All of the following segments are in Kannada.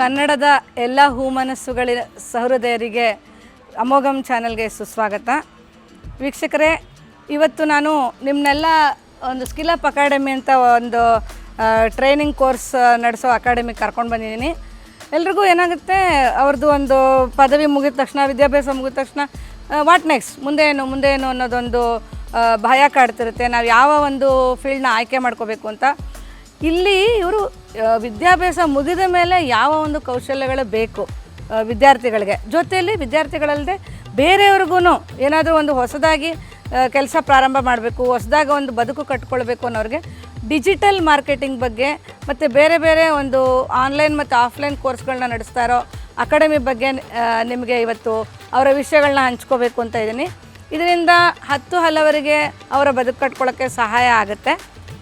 ಕನ್ನಡದ ಎಲ್ಲ ಹೂಮನಸ್ಸುಗಳ ಸಹೃದಯರಿಗೆ ಅಮೋಘಂ ಚಾನಲ್ಗೆ ಸುಸ್ವಾಗತ. ವೀಕ್ಷಕರೇ, ಇವತ್ತು ನಾನು ನಿಮ್ಮನ್ನೆಲ್ಲ ಒಂದು ಸ್ಕಿಲ್ ಅಪ್ ಅಕಾಡೆಮಿ ಅಂತ ಒಂದು ಟ್ರೈನಿಂಗ್ ಕೋರ್ಸ್ ನಡೆಸೋ ಅಕಾಡೆಮಿಗೆ ಕರ್ಕೊಂಡು ಬಂದಿದ್ದೀನಿ. ಎಲ್ರಿಗೂ ಏನಾಗುತ್ತೆ ಅವ್ರದ್ದು ಒಂದು ಪದವಿ ಮುಗಿದ ತಕ್ಷಣ, ವಿದ್ಯಾಭ್ಯಾಸ ಮುಗಿದ ತಕ್ಷಣ ವಾಟ್ ನೆಕ್ಸ್ಟ್ ಮುಂದೆ ಏನು ಮುಂದೆ ಏನು ಅನ್ನೋದೊಂದು ಭಯ ಕಾಡ್ತಿರುತ್ತೆ. ನಾವು ಯಾವ ಒಂದು ಫೀಲ್ಡ್ನ ಆಯ್ಕೆ ಮಾಡ್ಕೋಬೇಕು ಅಂತ. ಇಲ್ಲಿ ಇವರು ವಿದ್ಯಾಭ್ಯಾಸ ಮುಗಿದ ಮೇಲೆ ಯಾವ ಒಂದು ಕೌಶಲ್ಯಗಳು ಬೇಕು ವಿದ್ಯಾರ್ಥಿಗಳಿಗೆ? ಜೊತೆಯಲ್ಲಿ ವಿದ್ಯಾರ್ಥಿಗಳಲ್ಲದೆ ಬೇರೆಯವ್ರಿಗೂ ಏನಾದರೂ ಒಂದು ಹೊಸದಾಗಿ ಕೆಲಸ ಪ್ರಾರಂಭ ಮಾಡಬೇಕು, ಹೊಸದಾಗಿ ಒಂದು ಬದುಕು ಕಟ್ಕೊಳ್ಬೇಕು ಅನ್ನೋರಿಗೆ ಡಿಜಿಟಲ್ ಮಾರ್ಕೆಟಿಂಗ್ ಬಗ್ಗೆ ಮತ್ತು ಬೇರೆ ಬೇರೆ ಒಂದು ಆನ್ಲೈನ್ ಮತ್ತು ಆಫ್ಲೈನ್ ಕೋರ್ಸ್ಗಳನ್ನ ನಡೆಸ್ತಾ ಇರೋ ಅಕಾಡೆಮಿ ಬಗ್ಗೆ ನಿಮಗೆ ಇವತ್ತು ಅವರ ವಿಷಯಗಳನ್ನ ಹಂಚ್ಕೋಬೇಕು ಅಂತ ಇದ್ದೀನಿ. ಇದರಿಂದ ಹತ್ತು ಹಲವರಿಗೆ ಅವರ ಬದುಕು ಕಟ್ಕೊಳ್ಳೋಕ್ಕೆ ಸಹಾಯ ಆಗುತ್ತೆ.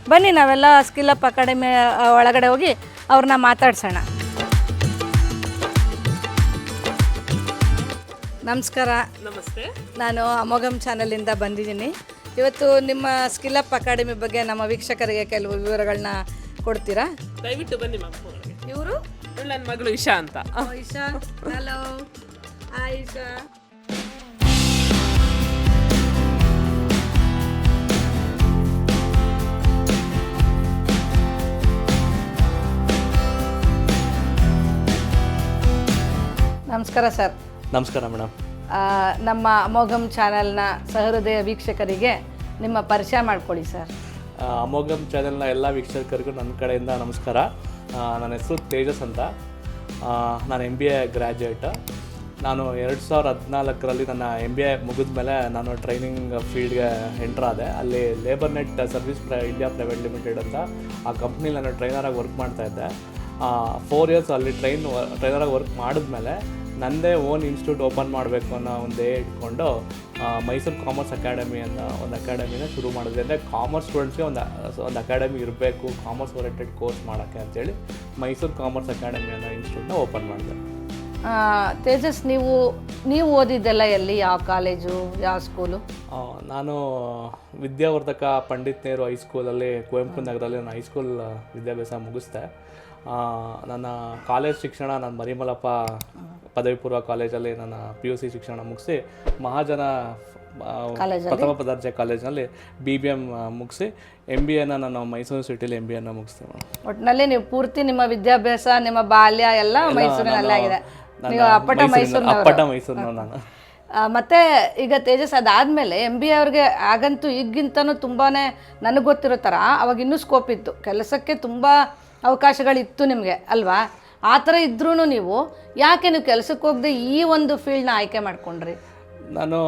ಬನ್ನಿ ನಾವೆಲ್ಲ ಸ್ಕಿಲ್ ಅಪ್ ಅಕಾಡೆಮಿ ಒಳಗಡೆ ಹೋಗಿ ಅವ್ರನ್ನ ಮಾತಾಡ್ಸೋಣ. ನಮಸ್ಕಾರ. ನಮಸ್ತೆ. ನಾನು ಅಮೋಘಂ ಚಾನಲಿಂದ ಬಂದಿದ್ದೀನಿ. ಇವತ್ತು ನಿಮ್ಮ ಸ್ಕಿಲ್ ಅಪ್ ಅಕಾಡೆಮಿ ಬಗ್ಗೆ ನಮ್ಮ ವೀಕ್ಷಕರಿಗೆ ಕೆಲವು ವಿವರಗಳನ್ನ ಕೊಡ್ತೀರಾ? ದಯವಿಟ್ಟು ಬನ್ನಿ ಮ್ಯಾಮ್ ಇವರು? ನನ್ನ ಮಗಳು ಇಶಾ ಅಂತ. ಇಶಾ. ಹಲೋ ಆಯಿಷಾ ನಮಸ್ಕಾರ ಸರ್. ನಮಸ್ಕಾರ ಮೇಡಮ್. ನಮ್ಮ ಅಮೋಘಂ ಚಾನೆಲ್ನ ಸಹೃದಯ ವೀಕ್ಷಕರಿಗೆ ನಿಮ್ಮ ಪರಿಚಯ ಮಾಡ್ಕೊಳ್ಳಿ ಸರ್. ಅಮೋಘಂ ಚಾನೆಲ್ನ ಎಲ್ಲ ವೀಕ್ಷಕರಿಗೂ ನನ್ನ ಕಡೆಯಿಂದ ನಮಸ್ಕಾರ. ನನ್ನ ಹೆಸರು ತೇಜಸ್ ಅಂತ. ನಾನು ಎಂ ಬಿ ಎ ಗ್ರ್ಯಾಜುಯೇಟ್ ನಾನು ಎರಡು ಸಾವಿರದ ಹದಿನಾಲ್ಕರಲ್ಲಿ ನನ್ನ ಎಂ ಬಿ ಎ ಮುಗಿದ ಮೇಲೆ ನಾನು ಟ್ರೈನಿಂಗ್ ಫೀಲ್ಡ್ಗೆ ಎಂಟರ್ ಆದೆ. ಅಲ್ಲಿ ಲೇಬರ್ ನೆಟ್ ಸರ್ವಿಸ್ ಪ್ರೈ ಇಂಡಿಯಾ ಪ್ರೈವೇಟ್ ಲಿಮಿಟೆಡ್ ಅಂತ ಆ ಕಂಪ್ನಿಲಿ ನಾನು ಟ್ರೈನರಾಗಿ ವರ್ಕ್ ಮಾಡ್ತಾಯಿದ್ದೆ ಫೋರ್ ಇಯರ್ಸ್ ಅಲ್ಲಿ ಟ್ರೈನ್ ಟ್ರೈನರಾಗಿ ವರ್ಕ್ ಮಾಡಿದ್ಮೇಲೆ ನನ್ನದೇ ಓನ್ ಇನ್ಸ್ಟಿಟ್ಯೂಟ್ ಓಪನ್ ಮಾಡಬೇಕು ಅನ್ನೋ ಒಂದು ಇಟ್ಕೊಂಡು ಮೈಸೂರು ಕಾಮರ್ಸ್ ಅಕಾಡೆಮಿ ಅನ್ನೋ ಒಂದು ಅಕಾಡೆಮಿನ ಶುರು ಮಾಡಿದೆ ಅಂದರೆ ಕಾಮರ್ಸ್ ಸ್ಟೂಡೆಂಟ್ಸ್ಗೆ ಒಂದು ಒಂದು ಅಕಾಡೆಮಿ ಇರಬೇಕು ಕಾಮರ್ಸ್ ಓರಿಯೆಂಟೆಡ್ ಕೋರ್ಸ್ ಮಾಡೋಕ್ಕೆ ಅಂತೇಳಿ ಮೈಸೂರು ಕಾಮರ್ಸ್ ಅಕಾಡೆಮಿ ಅನ್ನೋ ಇನ್ಸ್ಟಿಟ್ಯೂಟ್ನ ಓಪನ್ ಮಾಡಿದೆ. ತೇಜಸ್ ನೀವು ನೀವು ಓದಿದ್ದೆಲ್ಲ ಎಲ್ಲಿ? ಯಾವ ಕಾಲೇಜು ಯಾವ ಸ್ಕೂಲು? ನಾನು ವಿದ್ಯಾವರ್ಧಕ ಪಂಡಿತ್ ನೆಹರು ಹೈಸ್ಕೂಲಲ್ಲಿ ಕುವೆಂಪು ನಗರದಲ್ಲಿ ನಾನು ಹೈಸ್ಕೂಲ್ ವಿದ್ಯಾಭ್ಯಾಸ ಮುಗಿಸ್ದೆ. ನನ್ನ ಕಾಲೇಜ್ ಶಿಕ್ಷಣ ನಾನು ಮರಿಮಲಪ್ಪ ಪದವಿ ಪೂರ್ವ ಕಾಲೇಜಲ್ಲಿ ನನ್ನ ಪಿ ಯು ಸಿ ಶಿಕ್ಷಣ ಮುಗಿಸಿ ಮಹಾಜನ ಪ್ರಥಮ ಪದರ್ಜೆ ಕಾಲೇಜ್ನಲ್ಲಿ ಬಿ ಬಿ ಎಂ ಮುಗಿಸಿ ಎಂ ಬಿ ಎನ ನಾನು ಮೈಸೂರು ಸಿಟಿಲಿ ಎಂ ಬಿ ಎನ ಮುಗಿಸ್ತೇವೆ ಒಟ್ಟಿನಲ್ಲಿ ನೀವು ಪೂರ್ತಿ ನಿಮ್ಮ ವಿದ್ಯಾಭ್ಯಾಸ ನಿಮ್ಮ ಬಾಲ್ಯ ಎಲ್ಲ ಮೈಸೂರಿನಲ್ಲೇ ಆಗಿದೆ. ನೀವು ಅಪ್ಪಟ ಮೈಸೂರು ಅಪ್ಪಟ ಮೈಸೂರಿನ ನಾನು. ಮತ್ತೆ ಈಗ ತೇಜಸ್ ಅದಾದ್ಮೇಲೆ ಎಂ ಬಿ ಅವ್ರಿಗೆ ಆಗಂತೂ ಈಗಿಂತನೂ ತುಂಬಾ ನನಗೆ ಗೊತ್ತಿರೋ ಥರ ಅವಾಗ ಇನ್ನೂ ಸ್ಕೋಪ್ ಇತ್ತು. ಕೆಲಸಕ್ಕೆ ತುಂಬ ಅವಕಾಶಗಳಿತ್ತು ನಿಮಗೆ, ಅಲ್ವಾ? ಆ ಥರ ಇದ್ರೂ ನೀವು ಯಾಕೆ ನೀವು ಕೆಲಸಕ್ಕೆ ಹೋಗದೆ ಈ ಒಂದು ಫೀಲ್ಡ್ನ ಆಯ್ಕೆ ಮಾಡ್ಕೊಂಡ್ರಿ? ನಾನು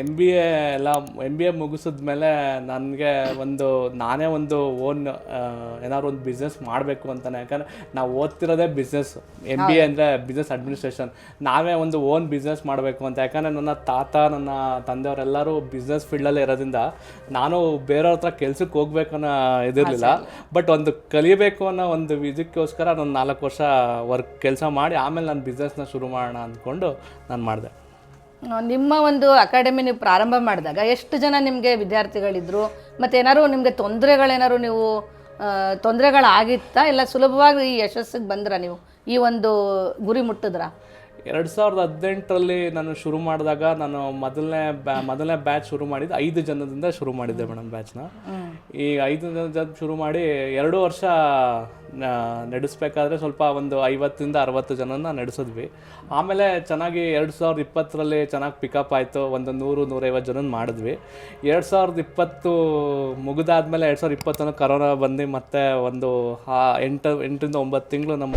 ಎಂ ಬಿ ಎ ಎಲ್ಲ ಎಂ ಬಿ ಎ ಮುಗಿಸಿದ್ಮೇಲೆ ನನಗೆ ಒಂದು ನಾನೇ ಒಂದು ಓನ್ ಏನಾದ್ರು ಒಂದು ಬಿಸ್ನೆಸ್ ಮಾಡಬೇಕು ಅಂತಾನೆ. ಯಾಕಂದರೆ ನಾವು ಓದ್ತಿರೋದೇ ಬಿಸ್ನೆಸ್ ಎಂ ಬಿ ಎ ಅಂದರೆ ಬಿಸ್ನೆಸ್ ಅಡ್ಮಿನಿಸ್ಟ್ರೇಷನ್ ನಾವೇ ಒಂದು ಓನ್ ಬಿಸ್ನೆಸ್ ಮಾಡಬೇಕು ಅಂತ. ಯಾಕಂದರೆ ನನ್ನ ತಾತ ನನ್ನ ತಂದೆಯವರೆಲ್ಲರೂ ಬಿಸ್ನೆಸ್ ಫೀಲ್ಡಲ್ಲಿ ಇರೋದ್ರಿಂದ ನಾನು ಬೇರೆಯವ್ರ ಹತ್ರ ಕೆಲ್ಸಕ್ಕೆ ಹೋಗ್ಬೇಕು ಅನ್ನೋ ಇದಿರಲಿಲ್ಲ. ಬಟ್ ಒಂದು ಕಲಿಬೇಕು ಅನ್ನೋ ಒಂದು ಇದಕ್ಕೋಸ್ಕರ ನಾನು ನಾಲ್ಕು ವರ್ಷ ವರ್ಕ್ ಕೆಲಸ ಮಾಡಿ ಆಮೇಲೆ ನಾನು ಬಿಸ್ನೆಸ್ನ ಶುರು ಮಾಡೋಣ ಅಂದ್ಕೊಂಡು ನಾನು ಮಾಡಿದೆ. ನಿಮ್ಮ ಒಂದು ಅಕಾಡೆಮಿ ನೀವು ಪ್ರಾರಂಭ ಮಾಡಿದಾಗ ಎಷ್ಟು ಜನ ನಿಮಗೆ ವಿದ್ಯಾರ್ಥಿಗಳಿದ್ರು? ಮತ್ತು ಏನಾದ್ರು ನಿಮಗೆ ತೊಂದರೆಗಳೇನಾದ್ರು ನೀವು ತೊಂದರೆಗಳಾಗಿತ್ತಾ? ಇಲ್ಲ ಸುಲಭವಾಗಿ ಈ ಯಶಸ್ಸಿಗೆ ಬಂದ್ರ ನೀವು? ಈ ಒಂದು ಗುರಿ ಮುಟ್ಟಿದ್ರಾ? ಎರಡು ಸಾವಿರದ ಹದಿನೆಂಟರಲ್ಲಿ ನಾನು ಶುರು ಮಾಡಿದಾಗ ನಾನು ಮೊದಲನೇ ಬ್ಯಾ ಮೊದಲನೇ ಬ್ಯಾಚ್ ಶುರು ಮಾಡಿದ್ದು ಐದು ಜನದಿಂದ ಶುರು ಮಾಡಿದ್ದೆ ಮೇಡಮ್ ಬ್ಯಾಚ್ನ. ಈ ಐದು ಜನ ಶುರು ಮಾಡಿ ಎರಡು ವರ್ಷ ನಡೆಸಬೇಕಾದ್ರೆ ಸ್ವಲ್ಪ ಒಂದು ಐವತ್ತರಿಂದ ಅರವತ್ತು ಜನನ ನಡೆಸಿದ್ವಿ. ಆಮೇಲೆ ಚೆನ್ನಾಗಿ ಎರಡು ಸಾವಿರದ ಇಪ್ಪತ್ತರಲ್ಲಿ ಚೆನ್ನಾಗಿ ಪಿಕಪ್ ಆಯಿತು. ಒಂದು ನೂರು ನೂರೈವತ್ತು ಜನ ಮಾಡಿದ್ವಿ. ಎರಡು ಸಾವಿರದ ಇಪ್ಪತ್ತು ಮುಗಿದಾದ್ಮೇಲೆ ಎರಡು ಸಾವಿರದ ಇಪ್ಪತ್ತೊಂದು ಕರೋನಾ ಬಂದು ಮತ್ತೆ ಒಂದು ಆ ಎಂಟು ಎಂಟರಿಂದ ಒಂಬತ್ತು ತಿಂಗಳು ನಮ್ಮ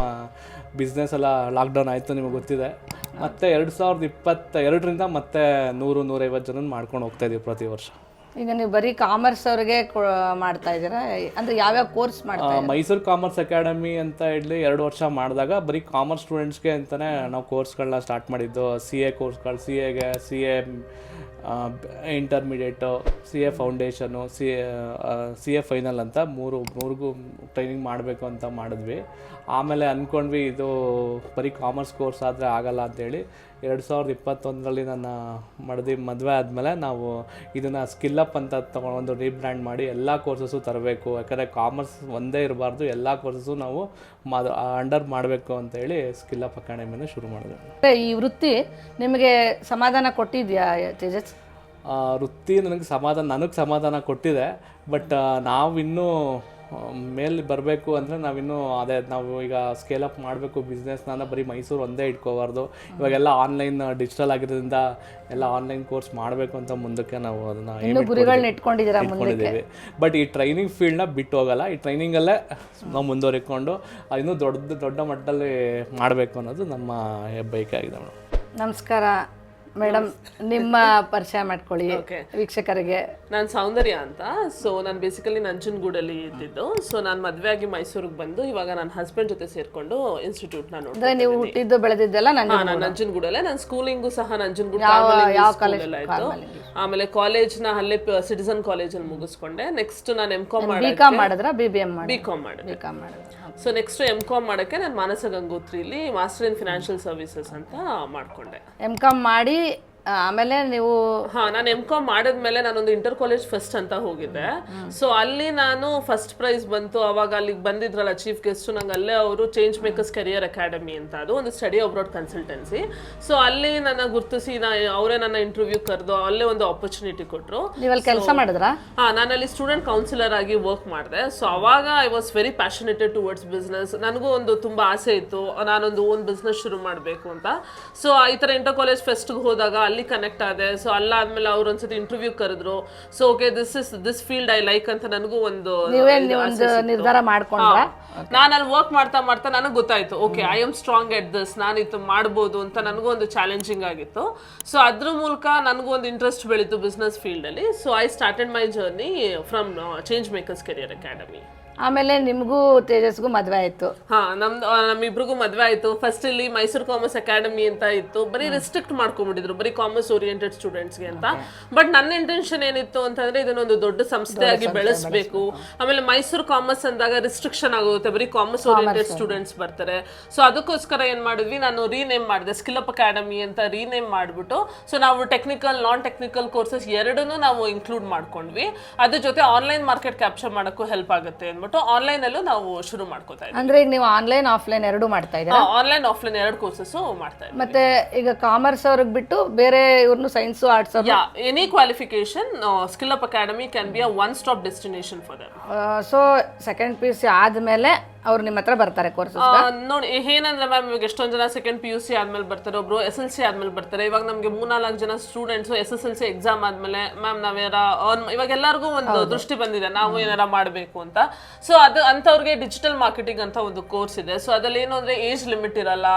ಬಿಸ್ನೆಸ್ ಎಲ್ಲ ಲಾಕ್ಡೌನ್ ಆಯಿತು ನಿಮಗೆ ಗೊತ್ತಿದೆ. ಮತ್ತೆ ಎರಡು ಸಾವಿರದ ಇಪ್ಪತ್ತ ಎರಡರಿಂದ ಮತ್ತೆ ನೂರು, ನೂರೈವತ್ತು ಜನ ಮಾಡ್ಕೊಂಡು ಹೋಗ್ತಾ ಇದೀವಿ ಪ್ರತಿ ವರ್ಷ. ಈಗ ನೀವು ಬರೀ ಕಾಮರ್ಸ್ ಅವ್ರಿಗೆ ಮಾಡ್ತಾ ಇದ್ದೀರಾ? ಅಂದ್ರೆ ಯಾವ್ಯಾವ ಕೋರ್ಸ್ ಮಾಡ್ತಾ ಮೈಸೂರು ಕಾಮರ್ಸ್ ಅಕಾಡೆಮಿ ಅಂತ ಹೇಳಿ ಎರಡು ವರ್ಷ ಮಾಡಿದಾಗ ಬರೀ ಕಾಮರ್ಸ್ ಸ್ಟೂಡೆಂಟ್ಸ್ಗೆ ಅಂತಲೇ ನಾವು ಕೋರ್ಸ್ಗಳನ್ನ ಸ್ಟಾರ್ಟ್ ಮಾಡಿದ್ದು. ಸಿ ಎ ಕೋರ್ಸ್ಗಳು ಸಿ ಎಗೆ C A intermediate C A foundation C A C A final ಅಂತ ಮೂರು ಮೂರಿಗೂ ಟ್ರೈನಿಂಗ್ ಮಾಡಬೇಕು ಅಂತ ಮಾಡಿದ್ವಿ. ಆಮೇಲೆ ಅಂದ್ಕೊಂಡ್ವಿ ಇದು ಬರೀ ಕಾಮರ್ಸ್ ಕೋರ್ಸ್ ಆದರೆ ಆಗಲ್ಲ ಅಂತೇಳಿ ಎರಡು ಸಾವಿರದ ಇಪ್ಪತ್ತೊಂದರಲ್ಲಿ ನನ್ನ ಮಡದಿ ಮದುವೆ ಆದಮೇಲೆ ನಾವು ಇದನ್ನು ಸ್ಕಿಲ್ ಅಪ್ ಅಂತ ತೊಗೊಂಡು ಒಂದು ರೀಬ್ರ್ಯಾಂಡ್ ಮಾಡಿ ಎಲ್ಲ ಕೋರ್ಸಸ್ಸು ತರಬೇಕು. ಯಾಕಂದರೆ ಕಾಮರ್ಸ್ ಒಂದೇ ಇರಬಾರ್ದು ಎಲ್ಲ ಕೋರ್ಸಸ್ಸು ನಾವು ಮಾದ ಅಂಡರ್ ಮಾಡಬೇಕು ಅಂತೇಳಿ ಸ್ಕಿಲ್ ಅಪ್ ಅಕಾಡೆಮಿನ ಶುರು ಮಾಡಿದೆ. ಈ ವೃತ್ತಿ ನಿಮಗೆ ಸಮಾಧಾನ ಕೊಟ್ಟಿದ್ಯಾ ತೇಜಸ್? ವೃತ್ತಿ ನನಗೆ ಸಮಾಧಾನ ನನಗೆ ಸಮಾಧಾನ ಕೊಟ್ಟಿದೆ. ಬಟ್ ನಾವಿನ್ನೂ ಮೇಲೆ ಬರಬೇಕು ಅಂದರೆ ನಾವಿನ್ನೂ ಅದೇ ನಾವು ಈಗ ಸ್ಕೇಲ್ ಅಪ್ ಮಾಡಬೇಕು ಬಿಸ್ನೆಸ್ನ ಬರೀ ಮೈಸೂರು ಒಂದೇ ಇಟ್ಕೋಬಾರ್ದು. ಇವಾಗೆಲ್ಲ ಆನ್ಲೈನ್ ಡಿಜಿಟಲ್ ಆಗಿರೋದ್ರಿಂದ ಎಲ್ಲ ಆನ್ಲೈನ್ ಕೋರ್ಸ್ ಮಾಡಬೇಕು ಅಂತ ಮುಂದಕ್ಕೆ ನಾವು ಅದನ್ನು ಇಟ್ಕೊಂಡಿದ್ದೀವಿ. ಬಟ್ ಈ ಟ್ರೈನಿಂಗ್ ಫೀಲ್ಡ್ನ ಬಿಟ್ಟು ಹೋಗಲ್ಲ. ಈ ಟ್ರೈನಿಂಗಲ್ಲೇ ನಾವು ಮುಂದುವರಿಕೊಂಡು ಇನ್ನೂ ದೊಡ್ಡ ದೊಡ್ಡ ಮಟ್ಟದಲ್ಲಿ ಮಾಡಬೇಕು ಅನ್ನೋದು ನಮ್ಮ ಬೈಕ್ ಆಗಿದೆ ಮೇಡಮ್. ನಮಸ್ಕಾರ. ಮೇಡಮ್ ನಿಮ್ಮ ಪರಿಚಯ ಮಾಡ್ಕೊಳ್ಳಿ ವೀಕ್ಷಕರಿಗೆ. ನಾನು ಸೌಂದರ್ಯ ಅಂತ. ಸೊ ನಾನು ಬೇಸಿಕಲಿ ನಂಜನಗೂಡಲ್ಲಿ ಇದ್ದಿದ್ದು. ಸೊ ನಾನು ಮದುವೆ ಆಗಿ ಮೈಸೂರಿಗೆ ಬಂದು ಇವಾಗ ನನ್ನ ಹಸ್ಬೆಂಡ್ ಜೊತೆ ಸೇರ್ಕೊಂಡು ಇನ್ಸ್ಟಿಟ್ಯೂಟ್ ನಾನು ಅಂದ್ರೆ ನೀವು ಹುಟ್ಟಿದ್ದು ಬೆಳೆದಿದ್ದೆಲ್ಲ ನಾನು ನಾನು ನಂಜನಗೂಡಲ್ಲೇ. ನನ್ನ ಸ್ಕೂಲಿಂಗು ಸಹ ನಂಜನಗೂಡು ಯಾವ college? ಆಯ್ತು. ಆಮೇಲೆ ಕಾಲೇಜ್ನ ಅಲ್ಲೇ ಸಿಟಿಸನ್ ಕಾಲೇಜಲ್ಲಿ ಮುಗಿಸ್ಕೊಂಡೆ. ನೆಕ್ಸ್ಟ್ ನಾನು ಎಂ ಕಾಮ್ ಬಿ ಕಾಮ್ ಮಾಡಿದ್ರ? ಬಿ ಬಿ ಎಂ ಮಾಡಿ ಬಿ ಕಾಮ್ ಮಾಡಿದೆ ಬಿ ಕಾಮ್ ಮಾಡಿದ್ರ? ಸೊ ನೆಕ್ಸ್ಟ್ ಎಂ ಕಾಮ್ ಮಾಡಕ್ಕೆ ನಾನು ಮಾನಸ ಗಂಗೋತ್ರಿಲಿ ಮಾಸ್ಟರ್ ಇನ್ ಫಿನಾನ್ಷಿಯಲ್ ಸರ್ವಿಸಸ್ ಅಂತ ಮಾಡ್ಕೊಂಡೆ. ಎಂ ಕಾಮ್ ಮಾಡಿ ಆ, ಆಮೇಲೆ ನೀವು ಹಾ ನಾನು ಎಂ ಕಾಮ್ ಮಾಡಿದ್ಮೇಲೆ ನಾನೊಂದು ಇಂಟರ್ ಕಾಲೇಜ್ ಫಸ್ಟ್ ಅಂತ ಹೋಗಿದ್ದೆ. ಸೊ ಅಲ್ಲಿ ನಾನು ಫಸ್ಟ್ ಪ್ರೈಸ್ ಬಂತು. ಅವಾಗ ಅಲ್ಲಿಗೆ ಬಂದಿದ್ರಲ್ಲ ಚೀಫ್ ಗೆಸ್ಟ್ ನಂಗೆ ಅಲ್ಲೇ ಅವರು ಚೇಂಜ್ ಮೇಕರ್ಸ್ ಕೆರಿಯರ್ ಅಕಾಡೆಮಿ ಅಂತ. ಅದು ಒಂದು ಸ್ಟಡಿ ಅಬ್ರಾಡ್ ಕನ್ಸಲ್ಟೆನ್ಸಿ ಸೊ ಅಲ್ಲಿ ನನ್ನ ಗುರ್ತಿಸಿ ನಾ ಅವರೇ ನನ್ನ ಇಂಟರ್ವ್ಯೂ ಕರೆದು ಅಲ್ಲೇ ಒಂದು ಆಪರ್ಚುನಿಟಿ ಕೊಟ್ಟರು ನೀವಲ್ಲಿ ಕೆಲಸ ಮಾಡಿದ್ರ? ಹಾ ನಾನು ಅಲ್ಲಿ ಸ್ಟೂಡೆಂಟ್ ಕೌನ್ಸಿಲರ್ ಆಗಿ ವರ್ಕ್ ಮಾಡಿದೆ. ಸೊ ಅವಾಗ I was very passionated towards business ನನಗೂ ಒಂದು ತುಂಬಾ ಆಸೆ ಇತ್ತು. ನಾನೊಂದು ಓನ್ ಬಿಸ್ನೆಸ್ ಶುರು ಮಾಡಬೇಕು ಅಂತ. ಸೊ ಈ ಥರ ಇಂಟರ್ ಕಾಲೇಜ್ ಫೆಸ್ಟ್ಗೆ ಹೋದಾಗ ಅಲ್ಲಿ ಕನೆಕ್ಟ್ ಆದೆ. ಸೊ ಅಲ್ಲಾದ್ಮೇಲೆ ಅವ್ರು ಒಂದ್ಸತಿ ಇಂಟರ್ವ್ಯೂ ಕರೆದ್ರು. So okay this is this field I like ಅಂತ ನನಗೂ ಒಂದು ನೀವೇ ಒಂದು ನಿರ್ಧಾರ ಮಾಡ್ಕೊಂಡ್ರೆ? ನಾನು ಅಲ್ಲಿ ವರ್ಕ್ ಮಾಡ್ತಾ ಮಾಡ್ತಾ ನನಗೆ ಗೊತ್ತಾಯ್ತು. Okay I am strong at this ನಾನು ಇದು ಮಾಡ್ಬೋದು ಅಂತ ನನಗೂ ಒಂದು ಚಾಲೆಂಜಿಂಗ್ ಆಗಿತ್ತು. ಸೊ ಅದ್ರ ಮೂಲಕ ನನಗೂ ಒಂದು ಇಂಟ್ರೆಸ್ಟ್ ಬೆಳೀತು ಬಿಸ್ನೆಸ್ ಫೀಲ್ಡಲ್ಲಿ so I started my journey from change makers career academy ಆಮೇಲೆ ನಿಮಗೂ ತೇಜಸ್ಗೂ ಮದ್ವೆ ಆಯ್ತು. ಹಾ ನಮ್ದು ಆ, ನಮ್ಮಿಬ್ರಿಗೂ ಮದ್ವೆ ಆಯ್ತು. ಫಸ್ಟ್ ಇಲ್ಲಿ ಮೈಸೂರು ಕಾಮರ್ಸ್ ಅಕಾಡೆಮಿ ಅಂತ ಇತ್ತು. ಬರೀ ರಿಸ್ಟ್ರಿಕ್ಟ್ ಮಾಡ್ಕೊಂಡ್ಬಿಟ್ಟಿದ್ರು ಬರೀ ಕಾಮರ್ಸ್ ಓರಿಯೆಂಟೆಡ್ ಸ್ಟೂಡೆಂಟ್ಸ್ಗೆ ಅಂತ. ಬಟ್ ನನ್ನ ಇಂಟೆನ್ಷನ್ ಏನಿತ್ತು ಅಂತಂದ್ರೆ ಇದನ್ನೊಂದು ದೊಡ್ಡ ಸಂಸ್ಥೆಯಾಗಿ ಬೆಳೆಸಬೇಕು. ಆಮೇಲೆ ಮೈಸೂರು ಕಾಮರ್ಸ್ ಅಂದಾಗ ರಿಸ್ಟ್ರಿಕ್ಷನ್ ಆಗುತ್ತೆ ಬರೀ ಕಾಮರ್ಸ್ ಓರಿಯೆಂಟೆಡ್ ಸ್ಟೂಡೆಂಟ್ಸ್ ಬರ್ತಾರೆ. ಸೊ ಅದಕ್ಕೋಸ್ಕರ ಏನ್ ಮಾಡಿದ್ವಿ? ನಾನು ರೀನೇಮ್ ಮಾಡಿದೆ. ಸ್ಕಿಲ್ ಅಪ್ ಅಕಾಡೆಮಿ ಅಂತ ರೀನೇಮ್ ಮಾಡಿಬಿಟ್ಟು ಸೊ ನಾವು ಟೆಕ್ನಿಕಲ್ ನಾನ್ ಟೆಕ್ನಿಕಲ್ ಕೋರ್ಸಸ್ ಎರಡನ್ನೂ ನಾವು ಇನ್ಕ್ಲೂಡ್ ಮಾಡ್ಕೊಂಡ್ವಿ. ಅದ್ರ ಜೊತೆ ಆನ್ಲೈನ್ ಮಾರ್ಕೆಟ್ ಕ್ಯಾಪ್ಚರ್ ಮಾಡೋಕ್ಕೂ ಹೆಲ್ಪ್ ಆಗುತ್ತೆ ಅಂದ್ಬಿಟ್ಟು ಆನ್ಲೈನ್ ಅಲ್ಲೂ ನಾವು ಶುರು ಮಾಡ್ಕೋತಾ ಇದ್ದೀವಿ. ಅಂದ್ರೆ ಈಗ ನೀವು ಆನ್ಲೈನ್ ಆಫ್ಲೈನ್ ಎರಡು ಮಾಡ್ತಾ ಇದ್ದೀರಾ? ಆನ್ಲೈನ್ ಆಫ್ಲೈನ್ ಎರಡು ಕೋರ್ಸಸ್ ಮಾಡ್ತಾ ಇದ್ದೀವಿ. ಮತ್ತೆ ಈಗ ಕಾಮರ್ಸ್ ಅವ್ರಿಗೆ ಬಿಟ್ಟು ಬೇರೆ ಇವ್ರನ್ನು ಸೈನ್ಸ್ ಆರ್ಟ್ಸ್ ಅವ್ರು ಯಾ any qualification skill up academy can be a one stop destination for them so second P U C ಆದ್ಮೇಲೆ ಅವ್ರು ನಿಮ್ಮ ಹತ್ರ ಬರ್ತಾರೆ ಕೋರ್ಸ್ ನೋಡಿ ಏನಂದ್ರೆ ಮ್ಯಾಮ್ ಇವಾಗ ಎಷ್ಟೊಂದು ಜನ ಸೆಕೆಂಡ್ ಪಿ ಯು ಸಿ ಆದ್ಮೇಲೆ ಬರ್ತಾರೆ ಒಬ್ರು ಎಸ್ ಎಲ್ ಸಿ ಆದ್ಮೇಲೆ ಬರ್ತಾರೆ. ಇವಾಗ ನಮಗೆ ಮೂರ್ನಾಲ್ಕು ಜನ students S S L C exam ಆದ್ಮೇಲೆ ಮ್ಯಾಮ್ ನಾವೇರ ಇವಾಗ ಎಲ್ಲರಿಗೂ ಒಂದು ದೃಷ್ಟಿ ಬಂದಿದೆ ನಾವು ಏನಾರ ಮಾಡಬೇಕು ಅಂತ. ಸೊ ಅದು ಅಂಥವ್ರಿಗೆ ಡಿಜಿಟಲ್ ಮಾರ್ಕೆಟಿಂಗ್ ಅಂತ ಒಂದು ಕೋರ್ಸ್ ಇದೆ. ಸೊ ಅದರಲ್ಲಿ ಏನು ಅಂದ್ರೆ ಏಜ್ ಲಿಮಿಟ್ ಇರಲ್ಲ